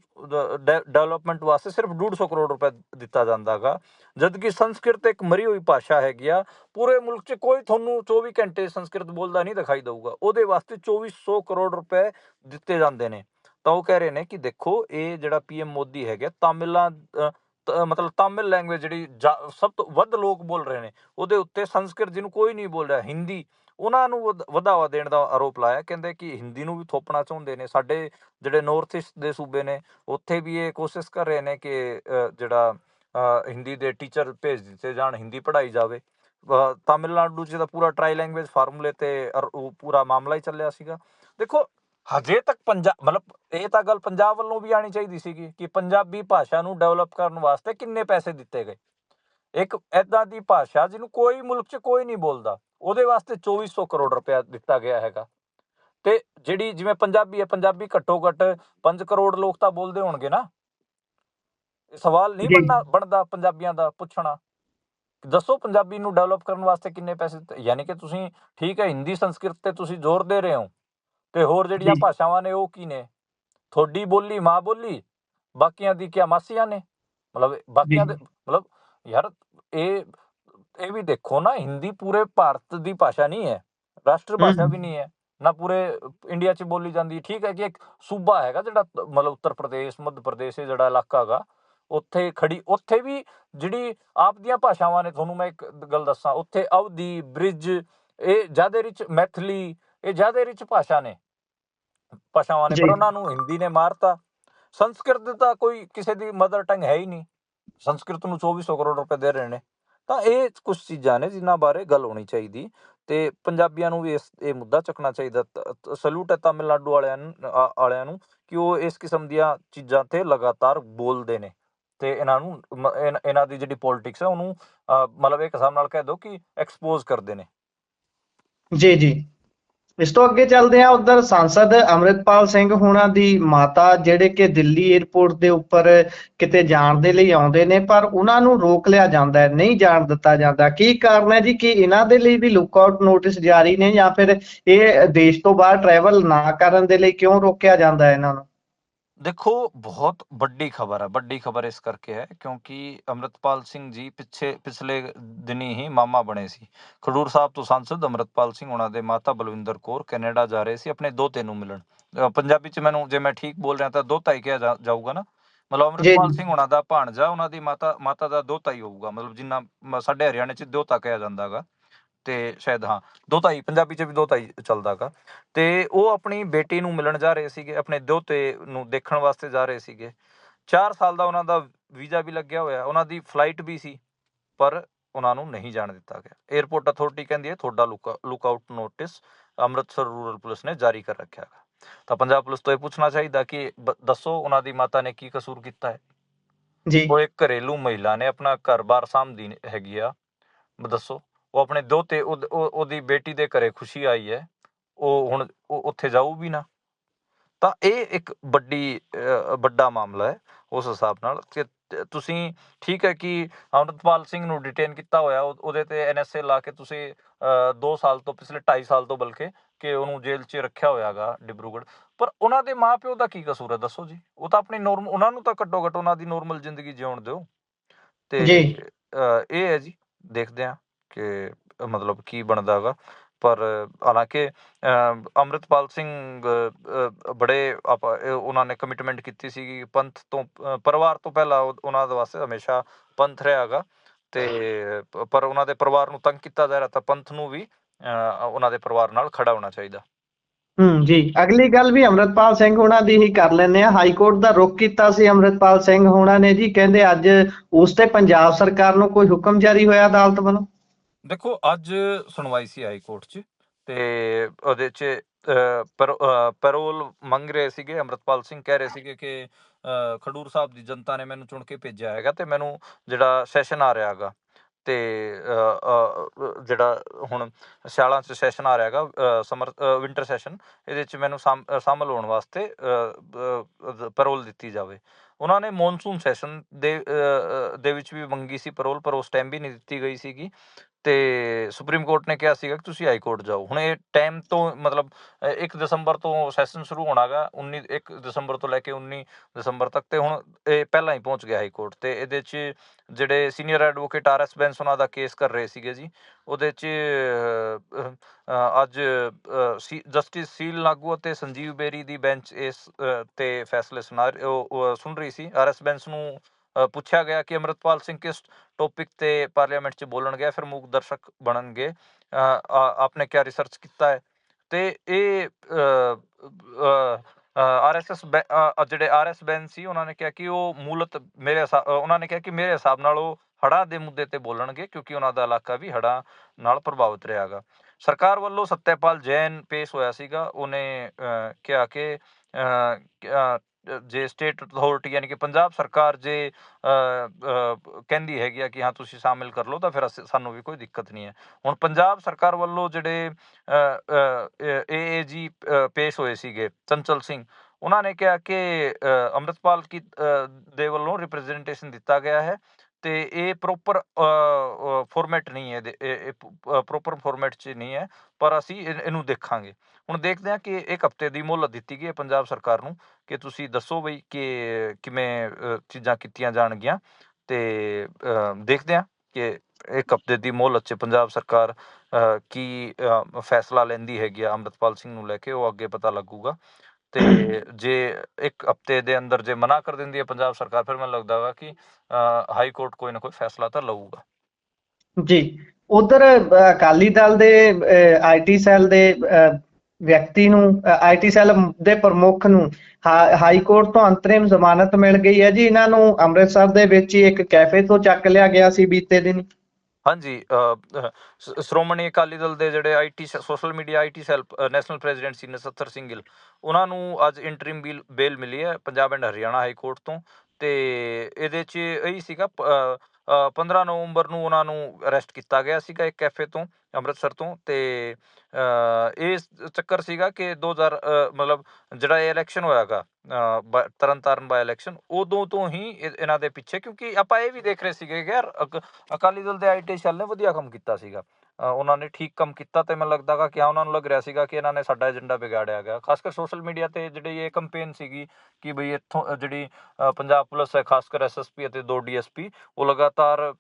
S2: ਡਿਵੈਲਪਮੈਂਟ ਵਾਸਤੇ ਸਿਰਫ 150 ਕਰੋੜ ਰੁਪਏ ਦਿੱਤਾ ਜਾਂਦਾਗਾ ਜਦ ਕਿ ਸੰਸਕ੍ਰਿਤ ਇੱਕ ਮਰੀ ਹੋਈ ਭਾਸ਼ਾ ਹੈਗੀ ਆ ਪੂਰੇ ਮੁਲਕ 'ਚ ਕੋਈ ਤੁਹਾਨੂੰ 24 ਘੰਟੇ ਸੰਸਕ੍ਰਿਤ ਬੋਲਦਾ ਨਹੀਂ ਦਿਖਾਈ ਦੇਊਗਾ। ਉਹਦੇ ਵਾਸਤੇ 2400 ਕਰੋੜ ਰੁਪਏ ਦਿੱਤੇ ਜਾਂਦੇ ਨੇ। ਤਾਂ ਉਹ ਕਹਿ ਰਹੇ ਨੇ ਕਿ ਦੇਖੋ ਇਹ ਜਿਹੜਾ ਪੀਐਮ ਮੋਦੀ ਹੈਗਾ ਤਾਮਿਲਾਂ ਅ, ਮਤਲਬ ਤਾਮਿਲ ਲੈਂਗੁਏਜ ਜਿਹੜੀ ਜਾ- ਸਭ ਤੋਂ ਵੱਧ ਲੋਕ ਬੋਲ ਰਹੇ ਨੇ, ਉਹਦੇ ਉੱਤੇ ਸੰਸਕ੍ਰਿਤ ਜਿਹਨੂੰ ਕੋਈ ਨਹੀਂ ਬੋਲ ਰਿਹਾ, ਹਿੰਦੀ, ਉਹਨਾਂ ਨੂੰ ਵਧ- ਵਧਾਵਾ ਦੇਣ ਦਾ ਆਰੋਪ ਲਾਇਆ, ਕਹਿੰਦੇ ਕਿ ਹਿੰਦੀ ਨੂੰ ਵੀ ਥੋਪਣਾ ਚਾਹੁੰਦੇ ਨੇ, ਸਾਡੇ ਜਿਹੜੇ ਨਾਰਥ ਈਸਟ ਦੇ ਸੂਬੇ ਨੇ, ਉੱਥੇ ਵੀ ਇਹ ਕੋਸ਼ਿਸ਼ ਕਰ ਰਹੇ ਨੇ ਕਿ ਜਿਹੜਾ ਹਿੰਦੀ ਦੇ ਟੀਚਰ ਭੇਜ ਦਿੱਤੇ ਜਾਣ, ਹਿੰਦੀ ਪੜ੍ਹਾਈ ਜਾਵੇ ਤਾਮਿਲਨਾਡੂ 'ਚ ਤਾਂ ਪੂਰਾ ਟਰਾਈ ਲੈਂਗੁਏਜ ਫਾਰਮੂਲੇ ਤੇ ਉਹ ਪੂਰਾ ਮਾਮਲਾ ਹੀ ਚੱਲਿਆ ਸੀਗਾ, ਦੇਖੋ ਹਜੇ ਤੱਕ ਪੰਜਾਬ ਮਤਲਬ ਇਹ ਤਾਂ ਗੱਲ ਪੰਜਾਬ ਵੱਲੋਂ ਵੀ ਆਣੀ ਚਾਹੀਦੀ ਸੀਗੀ ਕਿ ਪੰਜਾਬੀ ਭਾਸ਼ਾ ਨੂੰ ਡਿਵੈਲਪ ਕਰਨ ਵਾਸਤੇ ਕਿੰਨੇ ਪੈਸੇ ਦਿੱਤੇ ਗਏ। ਇੱਕ ਐਦਾਂ ਦੀ ਭਾਸ਼ਾ ਜਿਹਨੂੰ ਕੋਈ ਮੁਲਕ 'ਚ ਕੋਈ ਨਹੀਂ ਬੋਲਦਾ ਉਹਦੇ ਵਾਸਤੇ 2400 ਕਰੋੜ ਰੁਪਇਆ ਦਿੱਤਾ ਗਿਆ ਹੈਗਾ। ਤੇ ਜਿਹੜੀ ਜਿਵੇਂ ਪੰਜਾਬੀ ਹੈ ਪੰਜਾਬੀ ਘੱਟੋ ਘੱਟ 5 ਕਰੋੜ ਲੋਕ ਤਾਂ ਬੋਲਦੇ ਹੋਣਗੇ ਨਾ। ਇਹ ਸਵਾਲ ਨਹੀਂ
S1: ਜੀ।
S2: ਬਣਨਾ ਬਣਦਾ ਪੰਜਾਬੀਆਂ ਦਾ ਪੁੱਛਣਾ। ਦੱਸੋ ਪੰਜਾਬੀ ਨੂੰ ਡਿਵੈਲਪ ਕਰਨ ਵਾਸਤੇ ਕਿੰਨੇ ਪੈਸੇ ਯਾਨੀ ਕਿ ਤੁਸੀਂ ਠੀਕ ਹੈ ਹਿੰਦੀ ਸੰਸਕ੍ਰਿਤ ਤੇ ਤੁਸੀਂ ਜ਼ੋਰ ਦੇ ਰਹੇ ਹੋ। ਤੇ ਹੋਰ ਜਿਹੜੀਆਂ ਭਾਸ਼ਾਵਾਂ ਨੇ ਉਹ ਕੀ ਨੇ? ਤੁਹਾਡੀ ਬੋਲੀ ਮਾਂ ਬੋਲੀ ਬਾਕੀਆਂ ਦੀ ਕਿਆ ਮਾਸੀਆਂ ਨੇ? ਮਤਲਬ ਬਾਕੀਆਂ ਦੇ ਮਤਲਬ ਯਾਰ ਇਹ ਇਹ ਵੀ ਦੇਖੋ ਨਾ ਹਿੰਦੀ ਪੂਰੇ ਭਾਰਤ ਦੀ ਭਾਸ਼ਾ ਨਹੀਂ ਹੈ ਰਾਸ਼ਟਰ ਭਾਸ਼ਾ ਵੀ ਨਹੀਂ ਹੈ ਨਾ ਪੂਰੇ ਇੰਡੀਆ 'ਚ ਬੋਲੀ ਜਾਂਦੀ। ਠੀਕ ਹੈ ਕਿ ਇੱਕ ਸੂਬਾ ਹੈਗਾ ਜਿਹੜਾ ਮਤਲਬ ਉੱਤਰ ਪ੍ਰਦੇਸ਼ ਮੱਧ ਪ੍ਰਦੇਸ਼ ਇਹ ਜਿਹੜਾ ਇਲਾਕਾ ਹੈਗਾ ਉੱਥੇ ਖੜੀ ਉੱਥੇ ਵੀ ਜਿਹੜੀ ਆਪ ਦੀਆਂ ਭਾਸ਼ਾਵਾਂ ਨੇ ਤੁਹਾਨੂੰ ਮੈਂ ਇੱਕ ਗੱਲ ਦੱਸਾਂ ਉੱਥੇ ਅਵਧੀ ਬ੍ਰਿਜ ਇਹ ਜ਼ਿਆਦਾ ਰਿਚ ਮੈਥਲੀ ਇਹ ਜ਼ਿਆਦਾ ਰਿਚ ਭਾਸ਼ਾ ਨੇ। ਭਾਸ਼ਾਵਾਂ ਨੇ। ਪਰ ਉਹਨਾਂ ਨੂੰ ਹਿੰਦੀ ਨੇ ਮਾਰਤਾ। ਸੰਸਕ੍ਰਿਤ ਤਾਂ ਕੋਈ ਕਿਸੇ ਦੀ ਮਦਰ ਟੰਗ ਹੈ ਹੀ ਨਹੀਂ। ਸੰਸਕ੍ਰਿਤ ਨੂੰ 2400 ਕਰੋੜ ਰੁਪਏ ਦੇ ਰਹੇ ਨੇ। ਤਾਂ ਇਹ ਕੁਝ ਚੀਜ਼ਾਂ ਨੇ ਜਿਨ੍ਹਾਂ ਬਾਰੇ ਗੱਲ ਹੋਣੀ ਚਾਹੀਦੀ। ਤੇ ਪੰਜਾਬੀਆਂ ਨੂੰ ਵੀ ਇਸ ਇਹ ਮੁੱਦਾ ਚੱਕਣਾ ਚਾਹੀਦਾ। ਸਲੂਟ ਹੈ ਤਾਮਿਲਨਾਡੂ ਵਾਲਿਆਂ ਵਾਲਿਆਂ ਨੂੰ ਕਿ ਉਹ ਇਸ ਕਿਸਮ ਦੀਆਂ ਚੀਜ਼ਾਂ ਤੇ ਲਗਾਤਾਰ ਬੋਲਦੇ ਨੇ। ਤੇ ਇਹਨਾਂ ਨੂੰ ਇਹਨਾਂ ਦੀ ਜਿਹੜੀ ਪੋਲਿਟਿਕਸ ਹੈ ਉਹਨੂੰ ਮਤਲਬ ਇੱਕ ਹਿਸਾਬ ਨਾਲ ਕਹਿ ਦੋ ਕਿ ਐਕਸਪੋਜ਼ ਕਰਦੇ ਨੇ।
S1: ਜੀ ਜੀ। ਇਸ ਤੋਂ ਅੱਗੇ ਚੱਲਦੇ ਆ ਉਧਰ ਸੰਸਦ ਅੰਮ੍ਰਿਤਪਾਲ ਸਿੰਘ ਹੋਣਾ ਦੀ ਮਾਤਾ, ਜਿਹੜੇ ਕਿ ਦਿੱਲੀ 에ਅਰਪੋਰਟ ਦੇ ਉੱਪਰ ਕਿਤੇ ਜਾਣ ਦੇ ਲਈ ਆਉਂਦੇ ਨੇ, ਪਰ ਉਹਨਾਂ ਨੂੰ ਰੋਕ ਲਿਆ ਜਾਂਦਾ ਹੈ, ਨਹੀਂ ਜਾਣ ਦਿੱਤਾ ਜਾਂਦਾ। ਕੀ ਕਾਰਨ ਹੈ ਜੀ ਕਿ ਇਹਨਾਂ ਦੇ ਲਈ ਵੀ ਲੁੱਕਆਊਟ ਨੋਟਿਸ ਜਾਰੀ ਨੇ ਜਾਂ ਫਿਰ ਇਹ ਦੇਸ਼ ਤੋਂ ਬਾਹਰ ਟਰੈਵਲ ਨਾ ਕਰਨ ਦੇ ਲਈ ਕਿਉਂ ਰੋਕਿਆ ਜਾਂਦਾ ਹੈ ਇਹਨਾਂ ਨੂੰ?
S2: ਦੇਖੋ ਬਹੁਤ ਵੱਡੀ ਖਬਰ ਹੈ ਵੱਡੀ ਖਬਰ ਇਸ ਕਰਕੇ ਹੈ ਕਿਉਂਕਿ ਅੰਮ੍ਰਿਤਪਾਲ ਸਿੰਘ ਜੀ ਪਿੱਛੇ ਪਿਛਲੇ ਦਿਨੀ ਹੀ ਮਾਮਾ ਬਣੇ ਸੀ ਖਡੂਰ ਸਾਹਿਬ ਤੋਂ ਸੰਸਦ ਅੰਮ੍ਰਿਤਪਾਲ ਸਿੰਘ ਉਹਨਾਂ ਦੇ ਮਾਤਾ ਬਲਵਿੰਦਰ ਕੌਰ ਕੈਨੇਡਾ ਜਾ ਰਹੇ ਸੀ ਆਪਣੇ ਦੋਤੇ ਨੂੰ ਮਿਲਣ ਅ, ਪੰਜਾਬੀ ਚ ਮੈਨੂੰ ਜੇ ਮੈਂ ਠੀਕ ਬੋਲ ਰਿਹਾ ਤਾਂ ਦੋਤਾ ਹੀ ਕਿਹਾ ਜਾ- ਜਾਊਗਾ ਨਾ ਮਤਲਬ ਅੰਮ੍ਰਿਤਪਾਲ
S1: ਜੀ।
S2: ਸਿੰਘ ਉਹਨਾਂ ਦਾ ਭਾਣਜਾ ਉਹਨਾਂ ਦੀ ਮਾਤਾ ਮਾਤਾ ਦਾ ਦੋਤਾ ਹੀ ਹੋਊਗਾ ਮਤਲਬ ਜਿੰਨਾ ਮ- ਸਾਡੇ ਹਰਿਆਣੇ ਚ ਦੋਤਾ ਕਿਹਾ ਜਾਂਦਾਗਾ ਤੇ ਸ਼ਾਇਦ ਹਾਂ ਦੋਤਾ ਹੀ ਪੰਜਾਬੀ ਚ ਵੀ ਦੋਤਾ ਹੀ ਚੱਲਦਾਗਾ ਤੇ ਉਹ ਆਪਣੀ ਬੇਟੀ ਨੂੰ ਮਿਲਣ ਜਾ ਰਹੇ ਸੀਗੇ ਆਪਣੇ ਦੋਤੇ ਨੂੰ ਦੇਖਣ ਵਾਸਤੇ ਜਾ ਰਹੇ ਸੀਗੇ। 4 ਸਾਲ ਦਾ ਉਹਨਾਂ ਦਾ ਵੀਜ਼ਾ ਵੀ ਲੱਗਿਆ ਹੋਇਆ ਉਹਨਾਂ ਦੀ ਫਲਾਈਟ ਵੀ ਸੀ ਪਰ ਉਹਨਾਂ ਨੂੰ ਨਹੀਂ ਜਾਣ ਦਿੱਤਾ ਗਿਆ। 에어ਪੋਰਟ ਅਥਾਰਟੀ ਕਹਿੰਦੀ ਹੈ ਤੁਹਾਡਾ look out notice Amritsar rural police ਨੇ ਜਾਰੀ ਕਰ ਰੱਖਿਆ ਹੈ ਤਾਂ ਪੰਜਾਬ ਪੁਲਿਸ ਤੋਂ ਇਹ ਪੁੱਛਣਾ ਚਾਹੀਦਾ ਕਿ ਦੱਸੋ ਉਹਨਾਂ ਦੀ ਮਾਤਾ ਨੇ ਕੀ ਕਸੂਰ ਕੀਤਾ ਹੈ?
S1: ਜੀ।
S2: ਉਹ ਇੱਕ ਘਰੇਲੂ ਮਹਿਲਾ ਨੇ ਆਪਣਾ ਘਰ-ਬਾਰ ਸਾਂਭਦੀ ਹੈਗੀ ਆ। ਦੱਸੋ। ਉਹ ਆਪਣੇ ਦੋਤੇ ਉਹਦ- ਉਹ- ਉਹਦੀ ਬੇਟੀ ਦੇ ਘਰੇ ਖੁਸ਼ੀ ਆਈ ਹੈ ਉਹ ਹੁਣ ਉਹ ਉੱਥੇ ਜਾਊ ਵੀ ਨਾ। ਤਾਂ ਇਹ ਇੱਕ ਵੱਡੀ ਵੱਡਾ ਮਾਮਲਾ ਹੈ ਉਸ ਹਿਸਾਬ ਨਾਲ ਕਿ ਤੁਸੀਂ ਠੀਕ ਹੈ ਕਿ ਅੰਮ੍ਰਿਤਪਾਲ ਸਿੰਘ ਨੂੰ ਡਿਟੇਨ ਕੀਤਾ ਹੋਇਆ ਉਹ- ਉਹਦੇ ਤੇ ਐਨਐਸਏ ਲਾ ਕੇ ਤੁਸੀਂ 2 ਸਾਲ ਤੋਂ ਪਿਛਲੇ 2.5 ਸਾਲ ਤੋਂ ਬਲਕਿ ਕਿ ਉਹਨੂੰ ਜੇਲ੍ਹ 'ਚ ਰੱਖਿਆ ਹੋਇਆਗਾ ਡਿਬਰੂਗੜ੍ਹ। ਪਰ ਉਹਨਾਂ ਦੇ ਮਾਪਿਓ ਦਾ ਕੀ ਕਸੂਰ ਹੈ ਦੱਸੋ ਜੀ? ਉਹ ਤਾਂ ਆਪਣੀ ਨੋਰਮ ਉਹਨਾਂ ਨੂੰ ਤਾਂ ਘੱਟੋ ਘੱਟ ਉਹਨਾਂ ਦੀ ਨੋਰਮਲ ਜ਼ਿੰਦਗੀ ਜਿਉਣ ਦਿਓ। ਤੇ ਇਹ ਹੈ ਜੀ ਦੇਖਦੇ ਹਾਂ। ਕਿ ਮਤਲਬ ਕੀ ਬਣਦਾ ਹੈਗਾ। ਪਰ ਹਾਲਾਂਕਿ ਅਹ, ਸਿੰਘ ਬੜੇ ਉਹਨਾਂ ਨੇ ਕਮਿਟਮੈਂਟ ਕੀਤੀ ਸੀ ਕਿ ਪੰਥ ਤੋਂ ਪਰਿਵਾਰ ਤੋਂ ਪਹਿਲਾਂ ਉਹਨਾਂ ਦੇ ਵਾਸਤੇ ਹਮੇਸ਼ਾ ਪੰਥ ਰਿਹਾ ਤੇ ਪਰ ਉਹਨਾਂ ਦੇ ਪਰਿਵਾਰ ਨੂੰ ਤੰਗ ਕੀਤਾ ਜਾ ਰਿਹਾ ਤਾਂ ਪੰਥ ਨੂੰ ਵੀ ਉਹਨਾਂ ਦੇ ਪਰਿਵਾਰ ਨਾਲ ਖੜਾ ਹੋਣਾ ਚਾਹੀਦਾ।
S1: ਹੂੰ ਜੀ। ਅਗਲੀ ਗੱਲ ਵੀ ਅੰਮ੍ਰਿਤਪਾਲ ਸਿੰਘ ਉਹਨਾਂ ਦੀ ਹੀ ਕਰ ਲੈਂਦੇ ਆ ਹਾਈ ਕੋਰਟ ਦਾ ਰੁਖ ਕੀਤਾ ਸੀ ਅੰਮ੍ਰਿਤਪਾਲ ਸਿੰਘ ਹੋਣਾ ਨੇ ਜੀ। ਕਹਿੰਦੇ ਅੱਜ ਉਸ ਤੇ ਪੰਜਾਬ ਸਰਕਾਰ ਨੂੰ ਕੋਈ ਹੁਕਮ ਜਾਰੀ ਹੋਇਆ ਅਦਾਲਤ ਵੱਲੋਂ?
S2: ਦੇਖੋ ਅੱਜ ਸੁਣਵਾਈ ਸੀ ਹਾਈ ਕੋਰਟ 'ਚ ਤੇ ਉਹਦੇ 'ਚ ਅਹ, ਪੈਰੋਲ ਮੰਗ ਰਹੇ ਸੀਗੇ ਅੰਮ੍ਰਿਤਪਾਲ ਸਿੰਘ ਕਹਿ ਰਹੇ ਸੀਗੇ ਕਿ ਖਡੂਰ ਸਾਹਿਬ ਦੀ ਜਨਤਾ ਨੇ ਮੈਨੂੰ ਚੁਣ ਕੇ ਭੇਜਿਆ ਹੈਗਾ ਤੇ ਮੈਨੂੰ ਜਿਹੜਾ ਸੈਸ਼ਨ ਆ ਰਿਹਾ ਹੈਗਾ ਤੇ ਜਿਹੜਾ ਹੁਣ ਸਿਆਲਾਂ 'ਚ ਸੈਸ਼ਨ ਆ ਰਿਹਾ ਹੈਗਾ ਸਮਰ ਵਿੰਟਰ ਸੈਸ਼ਨ ਇਹਦੇ 'ਚ ਮੈਨੂੰ ਸ਼ਾਮਲ ਹੋਣ ਵਾਸਤੇ ਪੈਰੋਲ ਦਿੱਤੀ ਜਾਵੇ। ਉਹਨਾਂ ਨੇ ਮੌਨਸੂਨ ਸੈਸ਼ਨ ਦੇ ਦੇ ਵਿੱਚ ਵੀ ਮੰਗੀ ਸੀ ਪੈਰੋਲ ਪਰ ਉਸ ਟਾਈਮ ਵੀ ਨਹੀਂ ਦਿੱਤੀ ਗਈ ਸੀਗੀ। ਤੇ ਸੁਪਰੀਮ ਕੋਰਟ ਨੇ ਕਿਹਾ ਸੀਗਾ ਕਿ ਤੁਸੀਂ ਹਾਈ ਕੋਰਟ ਜਾਓ। ਹੁਣ ਇਹ ਟਾਈਮ ਤੋਂ ਮਤਲਬ ਅ, 1 ਦਸੰਬਰ ਤੋਂ ਸੈਸ਼ਨ ਸ਼ੁਰੂ ਹੋਣਾਗਾ 19 1 ਦਸੰਬਰ ਤੋਂ ਲੈ ਕੇ 19 ਦਸੰਬਰ ਤੱਕ ਤੇ ਹੁਣ ਇਹ ਪਹਿਲਾਂ ਹੀ ਪਹੁੰਚ ਗਿਆ ਹਾਈ ਕੋਰਟ ਤੇ। ਇਹਦੇ 'ਚ ਜਿਹੜੇ senior advocate R S Bains ਉਹਨਾਂ ਦਾ ਕੇਸ ਕਰ ਰਹੇ ਸੀਗੇ ਜੀ ਉਹਦੇ 'ਚ ਅ, ਅ, ਅੱਜ ਜਸਟਿਸ ਸੀਲ ਨਾਗੂ ਅਤੇ ਸੰਜੀਵ ਬੇਰੀ ਦੀ ਬੈਂਚ ਇਸ ਤੇ ਫੈਸਲੇ ਸੁਣਾ ਉਹ ਸੁਣ ਰਹੀ ਸੀ। ਆਰ ਐਸ ਬੈਂਸ ਨੂੰ ਪੁੱਛਿਆ ਗਿਆ ਕਿ ਅਮਰਤਪਾਲ ਸਿੰਘ ਕਿਸ ਟੌਪਿਕ ਤੇ ਪਾਰਲੀਮੈਂਟ 'ਚ ਬੋਲਣਗੇ ਫਿਰ ਮੂਕ ਦਰਸ਼ਕ ਬਣਨਗੇ। ਅ, ਆ- ਆਪਨੇ ਕਿਆ ਰਿਸਰਚ ਕੀਤਾ ਹੈ? ਤੇ ਇਹ ਆਰਐਸਐਸ ਜਿਹੜੇ ਆਰਐਸ ਬੈਨ ਸੀ ਉਹਨਾਂ ਨੇ ਕਿਹਾ ਕਿ ਉਹ ਮੂਲਤ ਮੇਰੇ ਹਿਸਾ- ਉਹਨਾਂ ਨੇ ਕਿਹਾ ਕਿ ਮੇਰੇ ਹਿਸਾਬ ਨਾਲ ਉਹ ਹੜ੍ਹਾਂ ਦੇ ਮੁੱਦੇ ਤੇ ਬੋਲਣਗੇ ਕਿਉਂਕਿ ਉਹਨਾਂ ਦਾ ਇਲਾਕਾ ਵੀ ਹੜ੍ਹਾਂ ਨਾਲ ਪ੍ਰਭਾਵਿਤ ਰਿਹਾਗਾ। ਸਰਕਾਰ ਵੱਲੋਂ ਸੱਤਿਆਪਾਲ ਜੈਨ ਪੇਸ਼ ਹੋਇਆ ਸੀਗਾ ਉਹਨੇ ਕਿਹਾ ਕਿ ਜੇ ਸਟੇਟ ਅਥਾਰਟੀ ਯਾਨੀ ਕਿ ਪੰਜਾਬ ਸਰਕਾਰ ਜੇ ਕਹਿੰਦੀ ਹੈਗੀ ਆ ਕਿ ਹਾਂ ਤੁਸੀਂ ਸ਼ਾਮਿਲ ਕਰ ਲਓ ਤਾਂ ਫਿਰ ਅਸੀਂ- ਸਾਨੂੰ ਵੀ ਕੋਈ ਦਿੱਕਤ ਨਹੀਂ ਹੈ। ਹੁਣ ਪੰਜਾਬ ਸਰਕਾਰ ਵੱਲੋਂ ਜਿਹੜੇ ਏਏਜੀ ਪੇਸ਼ ਹੋਏ ਸੀਗੇ ਚੰਚਲ ਸਿੰਘ ਉਹਨਾਂ ਨੇ ਕਿਹਾ ਕਿ ਅ, ਅੰਮ੍ਰਿਤਪਾਲ ਕੀ ਦੇ ਵੱਲੋਂ ਰਿਪਰੈਜ਼ੈਂਟੇਸ਼ਨ ਦਿੱਤਾ ਗਿਆ ਹੈ ਤੇ ਇਹ ਪ੍ਰੋਪਰ ਫਾਰਮੈਟ ਨਹੀਂ ਹੈ ਇਹ ਪ੍ਰੋਪਰ ਫਾਰਮੈਟ 'ਚ ਨਹੀਂ ਹੈ ਪਰ ਅਸੀਂ ਇਹਨੂੰ ਦੇਖਾਂਗੇ। ਹੁਣ ਦੇਖਦੇ ਹਾਂ ਕਿ ਇੱਕ ਹਫ਼ਤੇ ਦੀ ਮੁਹਲਤ ਦਿੱਤੀ ਗਈ ਹੈ ਪੰਜਾਬ ਸਰਕਾਰ ਨੂੰ ਕਿ ਤੁਸੀਂ ਦੱਸੋ ਬਈ ਕਿ ਕਿਵੇਂ ਚੀਜ਼ਾਂ ਕੀਤੀਆਂ ਜਾਣਗੀਆਂ ਤੇ ਦੇਖਦੇ ਹਾਂ ਕਿ ਇੱਕ ਹਫ਼ਤੇ ਦੀ ਮੋਹਲਤ 'ਚ ਪੰਜਾਬ ਸਰਕਾਰ ਕੀ ਫੈਸਲਾ ਲੈਂਦੀ ਹੈਗੀ ਆ, ਅੰਮ੍ਰਿਤਪਾਲ ਸਿੰਘ ਨੂੰ ਲੈ ਕੇ ਉਹ ਅੱਗੇ ਪਤਾ ਲੱਗੂਗਾ। ਤੇ ਜੇ ਇੱਕ ਹਫ਼ਤੇ ਦੇ ਅੰਦਰ ਜੇ ਮਨਾ ਕਰ ਦਿੰਦੀ ਹੈ ਪੰਜਾਬ ਸਰਕਾਰ, ਫਿਰ ਮੈਨੂੰ ਲੱਗਦਾ ਵਾ ਕਿ ਹਾਈ ਕੋਰਟ ਕੋਈ ਨਾ ਕੋਈ ਫੈਸਲਾ ਤਾਂ ਲਊਗਾ।
S1: ਜੀ, ਉਧਰ ਅਕਾਲੀ ਦਲ ਦੇ ਆਈਟੀ ਸੈੱਲ ਦੇ ਵਿਅਕਤੀ ਨੂੰ ਆਈਟੀ ਸੈੱਲ ਦੇ ਪ੍ਰਮੁੱਖ ਨੂੰ ਹਾਈ ਕੋਰਟ ਤੋਂ ਅੰਤਰਿਮ ਜ਼ਮਾਨਤ ਮਿਲ ਗਈ ਹੈ ਜੀ। ਇਹਨਾਂ ਨੂੰ ਅੰਮ੍ਰਿਤਸਰ ਦੇ ਵਿੱਚ ਹੀ ਇੱਕ ਕੈਫੇ ਤੋਂ ਚੱਕ ਲਿਆ ਗਿਆ ਸੀ ਬੀਤੇ ਦਿਨ।
S2: ਹਾਂਜੀ ਸ਼੍ਰੋਮਣੀ ਅਕਾਲੀ ਦਲ ਦੇ ਜਿਹੜੇ IT social media IT cell national president ਸੀ ਨਸੱਤਰ ਸਿੰਘ ਗਿੱਲ ਉਹਨਾਂ ਨੂੰ ਅੱਜ ਇੰਟਰਿਮ ਬੇਲ ਮਿਲੀ ਹੈ Punjab and Haryana high court ਤੋਂ। ਤੇ ਇਹਦੇ 'ਚ ਇਹੀ ਸੀਗਾ 15 ਨਵੰਬਰ ਨੂੰ ਉਹਨਾਂ ਨੂੰ ਅਰੈਸਟ ਕੀਤਾ ਗਿਆ ਸੀਗਾ ਇੱਕ ਕੈਫੇ ਤੋਂ। ਅੰਮ੍ਰਿਤਸਰ ਤੋਂ ਤੇ ਇਹ ਚੱਕਰ ਸੀਗਾ ਕਿ 2000 ਅ, ਮਤਲਬ ਜਿਹੜਾ ਇਹ ਇਲੈਕਸ਼ਨ ਹੋਇਆਗਾ ਤਰਨਤਾਰਨ ਬਾਈ ਇਲੈਕਸ਼ਨ ਉਦੋਂ ਤੋਂ ਹੀ ਇਹਨਾਂ ਦੇ ਪਿੱਛੇ ਕਿਉਂਕਿ ਆਪਾਂ ਇਹ ਵੀ ਦੇਖ ਰਹੇ ਸੀਗੇ ਕਿ ਯਾਰ ਅਕ- ਅਕਾਲੀ ਦਲ ਦੇ ਆਈਟੀ ਸੈੱਲ ਨੇ ਵਧੀਆ ਕੰਮ ਕੀਤਾ ਸੀਗਾ। ਉਹਨਾਂ ਨੇ ਠੀਕ ਕੰਮ ਕੀਤਾ ਤੇ ਮੈਨੂੰ ਲੱਗਦਾਗਾ ਕਿ ਉਹਨਾਂ ਨੂੰ ਲੱਗ ਰਿਹਾ ਸੀਗਾ ਕਿ ਇਹਨਾਂ ਨੇ ਸਾਡਾ ਏਜੰਡਾ ਵਿਗਾੜਿਆ ਗਿਆ। ਖਾਸ ਕਰ ਸੋਸ਼ਲ ਮੀਡੀਆ ਤੇ ਜਿਹੜੀ ਇਹ ਕੈਂਪੇਨ ਸੀਗੀ ਕਿ ਬਈ ਇੱਥੋਂ ਜਿਹੜੀ ਪੰਜਾਬ ਪੁਲਿਸ ਹੈ ਖਾਸ ਕਰ ਐਸਐਸਪੀ ਅਤੇ ਦੋ ਡੀਐਸਪੀ ਉਹ ਲਗਾਤਾਰ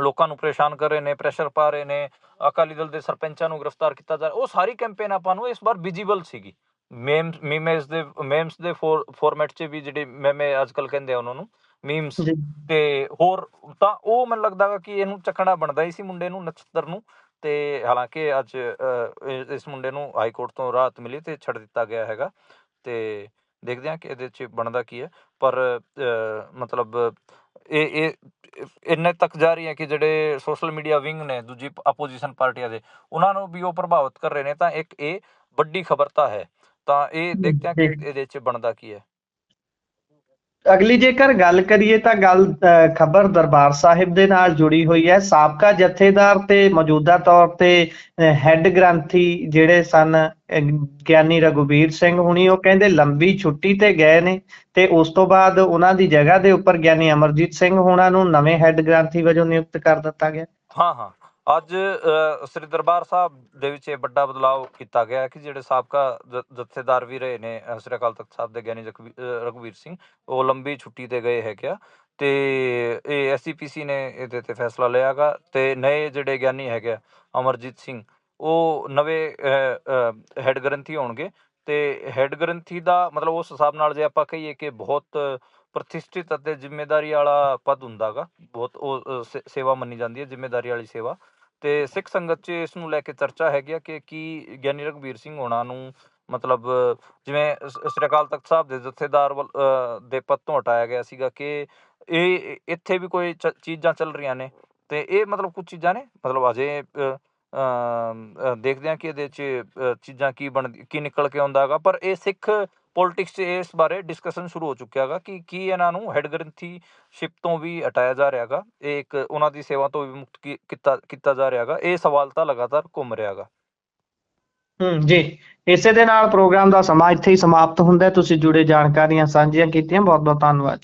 S2: ਲੋਕਾਂ ਨੂੰ ਪਰੇਸ਼ਾਨ ਕਰ ਰਹੇ ਨੇ ਪ੍ਰੈਸ਼ਰ ਪਾ ਰਹੇ ਨੇ ਅਕਾਲੀ ਦਲ ਦੇ ਸਰਪੰਚਾਂ ਨੂੰ ਗ੍ਰਿਫਤਾਰ ਕੀਤਾ ਜਾ ਰਿਹਾ ਉਹ ਸਾਰੀ ਕੈਂਪੇਨ ਆਪਾਂ ਨੂੰ ਇਸ ਵਾਰ ਵਿਜ਼ੀਬਲ ਸੀਗੀ। ਮੇਮਸ ਮੀਮਸ ਦੇ ਮੇਮਸ ਦੇ ਫਾਰਮੈਟ 'ਚ ਵੀ ਜਿਹੜੇ ਮੇਮੇ ਅੱਜਕੱਲ ਕਹਿੰਦੇ ਆ ਉਹਨਾਂ ਨੂੰ ਮੀਮਸ ਤੇ ਹੋਰ ਤਾਂ ਉਹ ਮੈਨੂੰ ਲੱਗਦਾ ਕਿ ਇਹਨੂੰ ਚੱਕਣਾ ਬਣਦਾ ਹੀ ਸੀ ਮੁੰਡੇ ਨੂੰ ਨਛੱਤਰ ਨੂੰ ਤੇ ਹਾਲਾਂਕਿ ਅੱਜ ਇਸ ਮੁੰਡੇ ਨੂੰ ਹਾਈ ਕੋਰਟ ਤੋਂ ਰਾਹਤ ਮਿਲੀ ਤੇ ਛੱਡ ਦਿੱਤਾ ਗਿਆ ਹੈਗਾ ਤੇ ਦੇਖਦੇ ਹਾਂ ਕਿ ਇਹਦੇ 'ਚ ਬਣਦਾ ਕੀ ਹੈ ਪਰ ਮਤਲਬ ਇਹ ਇਹ ਇੰਨੇ ਤੱਕ ਜਾ ਰਹੀ ਹੈ ਕਿ ਜਿਹੜੇ ਸੋਸ਼ਲ ਮੀਡੀਆ ਵਿੰਗ ਨੇ ਦੂਜੀ ਆਪੋਜੀਸ਼ਨ ਪਾਰਟੀਆਂ ਦੇ ਉਹਨਾਂ ਨੂੰ ਵੀ ਉਹ ਪ੍ਰਭਾਵਿਤ ਕਰ ਰਹੇ ਨੇ ਤਾਂ ਇੱਕ ਇਹ ਵੱਡੀ ਖਬਰ ਤਾਂ ਹੈ ਤਾਂ ਇਹ ਦੇਖਦੇ ਹਾਂ ਕਿ। ਇਹਦੇ 'ਚ ਬਣਦਾ ਕੀ ਹੈ
S1: ਅਗਲੀ ਜੇਕਰ ਗੱਲ ਕਰੀਏ ਤਾਂ ਗੱਲ ਖਬਰ ਦਰਬਾਰ ਸਾਹਿਬ ਦੇ ਨਾਲ ਜੁੜੀ ਹੋਈ ਹੈ। ਸਾਬਕਾ ਜਥੇਦਾਰ ਤੇ ਮੌਜੂਦਾ ਤੌਰ ਤੇ ਹੈੱਡ ਗ੍ਰੰਥੀ ਜਿਹੜੇ ਸਨ ਗਿਆਨੀ ਰਘੁਬੀਰ ਸਿੰਘ ਹੁਣੀ, ਉਹ ਕਹਿੰਦੇ ਲੰਬੀ ਛੁੱਟੀ ਤੇ ਗਏ ਨੇ ਤੇ ਉਸ ਤੋਂ ਬਾਅਦ ਉਹਨਾਂ ਦੀ ਜਗ੍ਹਾ ਦੇ ਉੱਪਰ ਗਿਆਨੀ ਅਮਰਜੀਤ ਸਿੰਘ ਹੁਣਾਂ ਨੂੰ ਨਵੇਂ ਹੈੱਡ ਗ੍ਰੰਥੀ ਵਜੋਂ ਨਿਯੁਕਤ ਕਰ ਦਿੱਤਾ ਗਿਆ।
S2: ਹਾਂ ਹਾਂ। ਅੱਜ ਸ੍ਰੀ ਦਰਬਾਰ ਸਾਹਿਬ ਦੇ ਵਿੱਚ ਇਹ ਵੱਡਾ ਬਦਲਾਅ ਕੀਤਾ ਗਿਆ ਹੈ ਕਿ ਜਿਹੜੇ ਸਾਬਕਾ ਜ- ਜਥੇਦਾਰ ਵੀ ਰਹੇ ਨੇ ਸ੍ਰੀ ਅਕਾਲ ਤਖਤ ਸਾਹਿਬ ਦੇ ਗਿਆਨੀ ਰਘੁਵੀ- ਅ, ਸਿੰਘ ਉਹ ਲੰਬੀ ਛੁੱਟੀ ਤੇ ਗਏ ਹੈਗੇ ਆ ਤੇ ਇਹ ਐਸਸੀਪੀਸੀ ਨੇ ਇਹਦੇ ਤੇ ਫੈਸਲਾ ਲਿਆਗਾ ਤੇ ਨਏ ਜਿਹੜੇ ਗਿਆਨੀ ਹੈਗੇ ਆ ਅਮਰਜੀਤ ਸਿੰਘ ਉਹ ਨਵੇਂ ਹੈੱਡ ਗ੍ਰੰਥੀ ਹੋਣਗੇ ਤੇ ਹੈੱਡ ਗ੍ਰੰਥੀ ਦਾ ਮਤਲਬ ਉਸ ਹਿਸਾਬ ਨਾਲ ਜੇ ਆਪਾਂ ਕਹੀਏ ਕਿ ਬਹੁਤ ਪ੍ਰਤਿਸ਼ਠਿਤ ਅਤੇ ਜ਼ਿੰਮੇਵਾਰੀ ਵਾਲਾ ਪਦ ਹੁੰਦਾਗਾ ਬਹੁਤ ਉਹ ਸੇ- ਸੇਵਾ ਮੰਨੀ ਜਾਂਦੀ ਹੈ ਜ਼ਿੰਮੇਵਾਰੀ ਵਾਲੀ ਸੇਵਾ ਤੇ ਸਿੱਖ ਸੰਗਤ 'ਚ ਇਸ ਨੂੰ ਲੈ ਕੇ ਚਰਚਾ ਹੈਗੀ ਆ ਕਿ ਕੀ ਗਿਆਨੀ ਰਘਬੀਰ ਸਿੰਘ ਹੋਣਾ ਨੂੰ ਮਤਲਬ ਜਿਵੇਂ ਸ੍ਰੀ ਅਕਾਲ ਤਖਤ ਸਾਹਿਬ ਦੇ ਜਥੇਦਾਰ ਵੱਲ, ਦੇ ਪਦ ਤੋਂ ਹਟਾਇਆ ਗਿਆ ਸੀਗਾ ਕਿ ਇਹ ਇੱਥੇ ਵੀ ਕੋਈ ਚ- ਚੀਜ਼ਾਂ ਚੱਲ ਰਹੀਆਂ ਨੇ ਤੇ ਇਹ ਮਤਲਬ ਕੁਝ ਚੀਜ਼ਾਂ ਨੇ? ਮਤਲਬ ਅਜੇ ਅ, ਦੇਖਦੇ ਹਾਂ ਕਿ ਇਹਦੇ 'ਚ ਚੀਜ਼ਾਂ ਕੀ ਬਣ ਕੀ ਨਿਕਲ ਕੇ ਆਉਂਦਾ ਹੈਗਾ ਪਰ ਇਹ ਸਿੱਖ ਪੋਲਿਟਿਕਸ 'ਚ ਇਸ ਬਾਰੇ ਡਿਸਕਸ਼ਨ ਸ਼ੁਰੂ ਹੋ ਚੁੱਕਿਆ ਹੈਗਾ ਕਿ ਕੀ ਇਹਨਾਂ ਨੂੰ ਹੈੱਡ ਗ੍ਰੰਥੀਸ਼ਿਪ ਤੋਂ ਵੀ ਹਟਾਇਆ ਜਾ ਰਿਹਾ ਹੈਗਾ, ਇਹ ਇੱਕ ਉਹਨਾਂ ਦੀ ਸੇਵਾ ਤੋਂ ਵੀ ਮੁਕਤ ਕੀਤਾ ਕੀਤਾ ਜਾ ਰਿਹਾ ਹੈਗਾ, ਇਹ ਸਵਾਲ ਤਾਂ ਲਗਾਤਾਰ ਘੁੰਮ ਰਿਹਾ ਹੈਗਾ।
S1: ਹੂੰ, ਜੀ। ਇਸੇ ਦੇ ਨਾਲ ਪ੍ਰੋਗਰਾਮ ਦਾ ਸਮਾਂ ਇੱਥੇ ਹੀ ਸਮਾਪਤ ਹੁੰਦਾ ਤੁਸੀਂ ਜੁੜੇ ਜਾਣਕਾਰੀਆਂ ਸਾਂਝੀਆਂ ਕੀਤੀਆਂ ਬਹੁਤ ਬਹੁਤ ਧੰਨਵਾਦ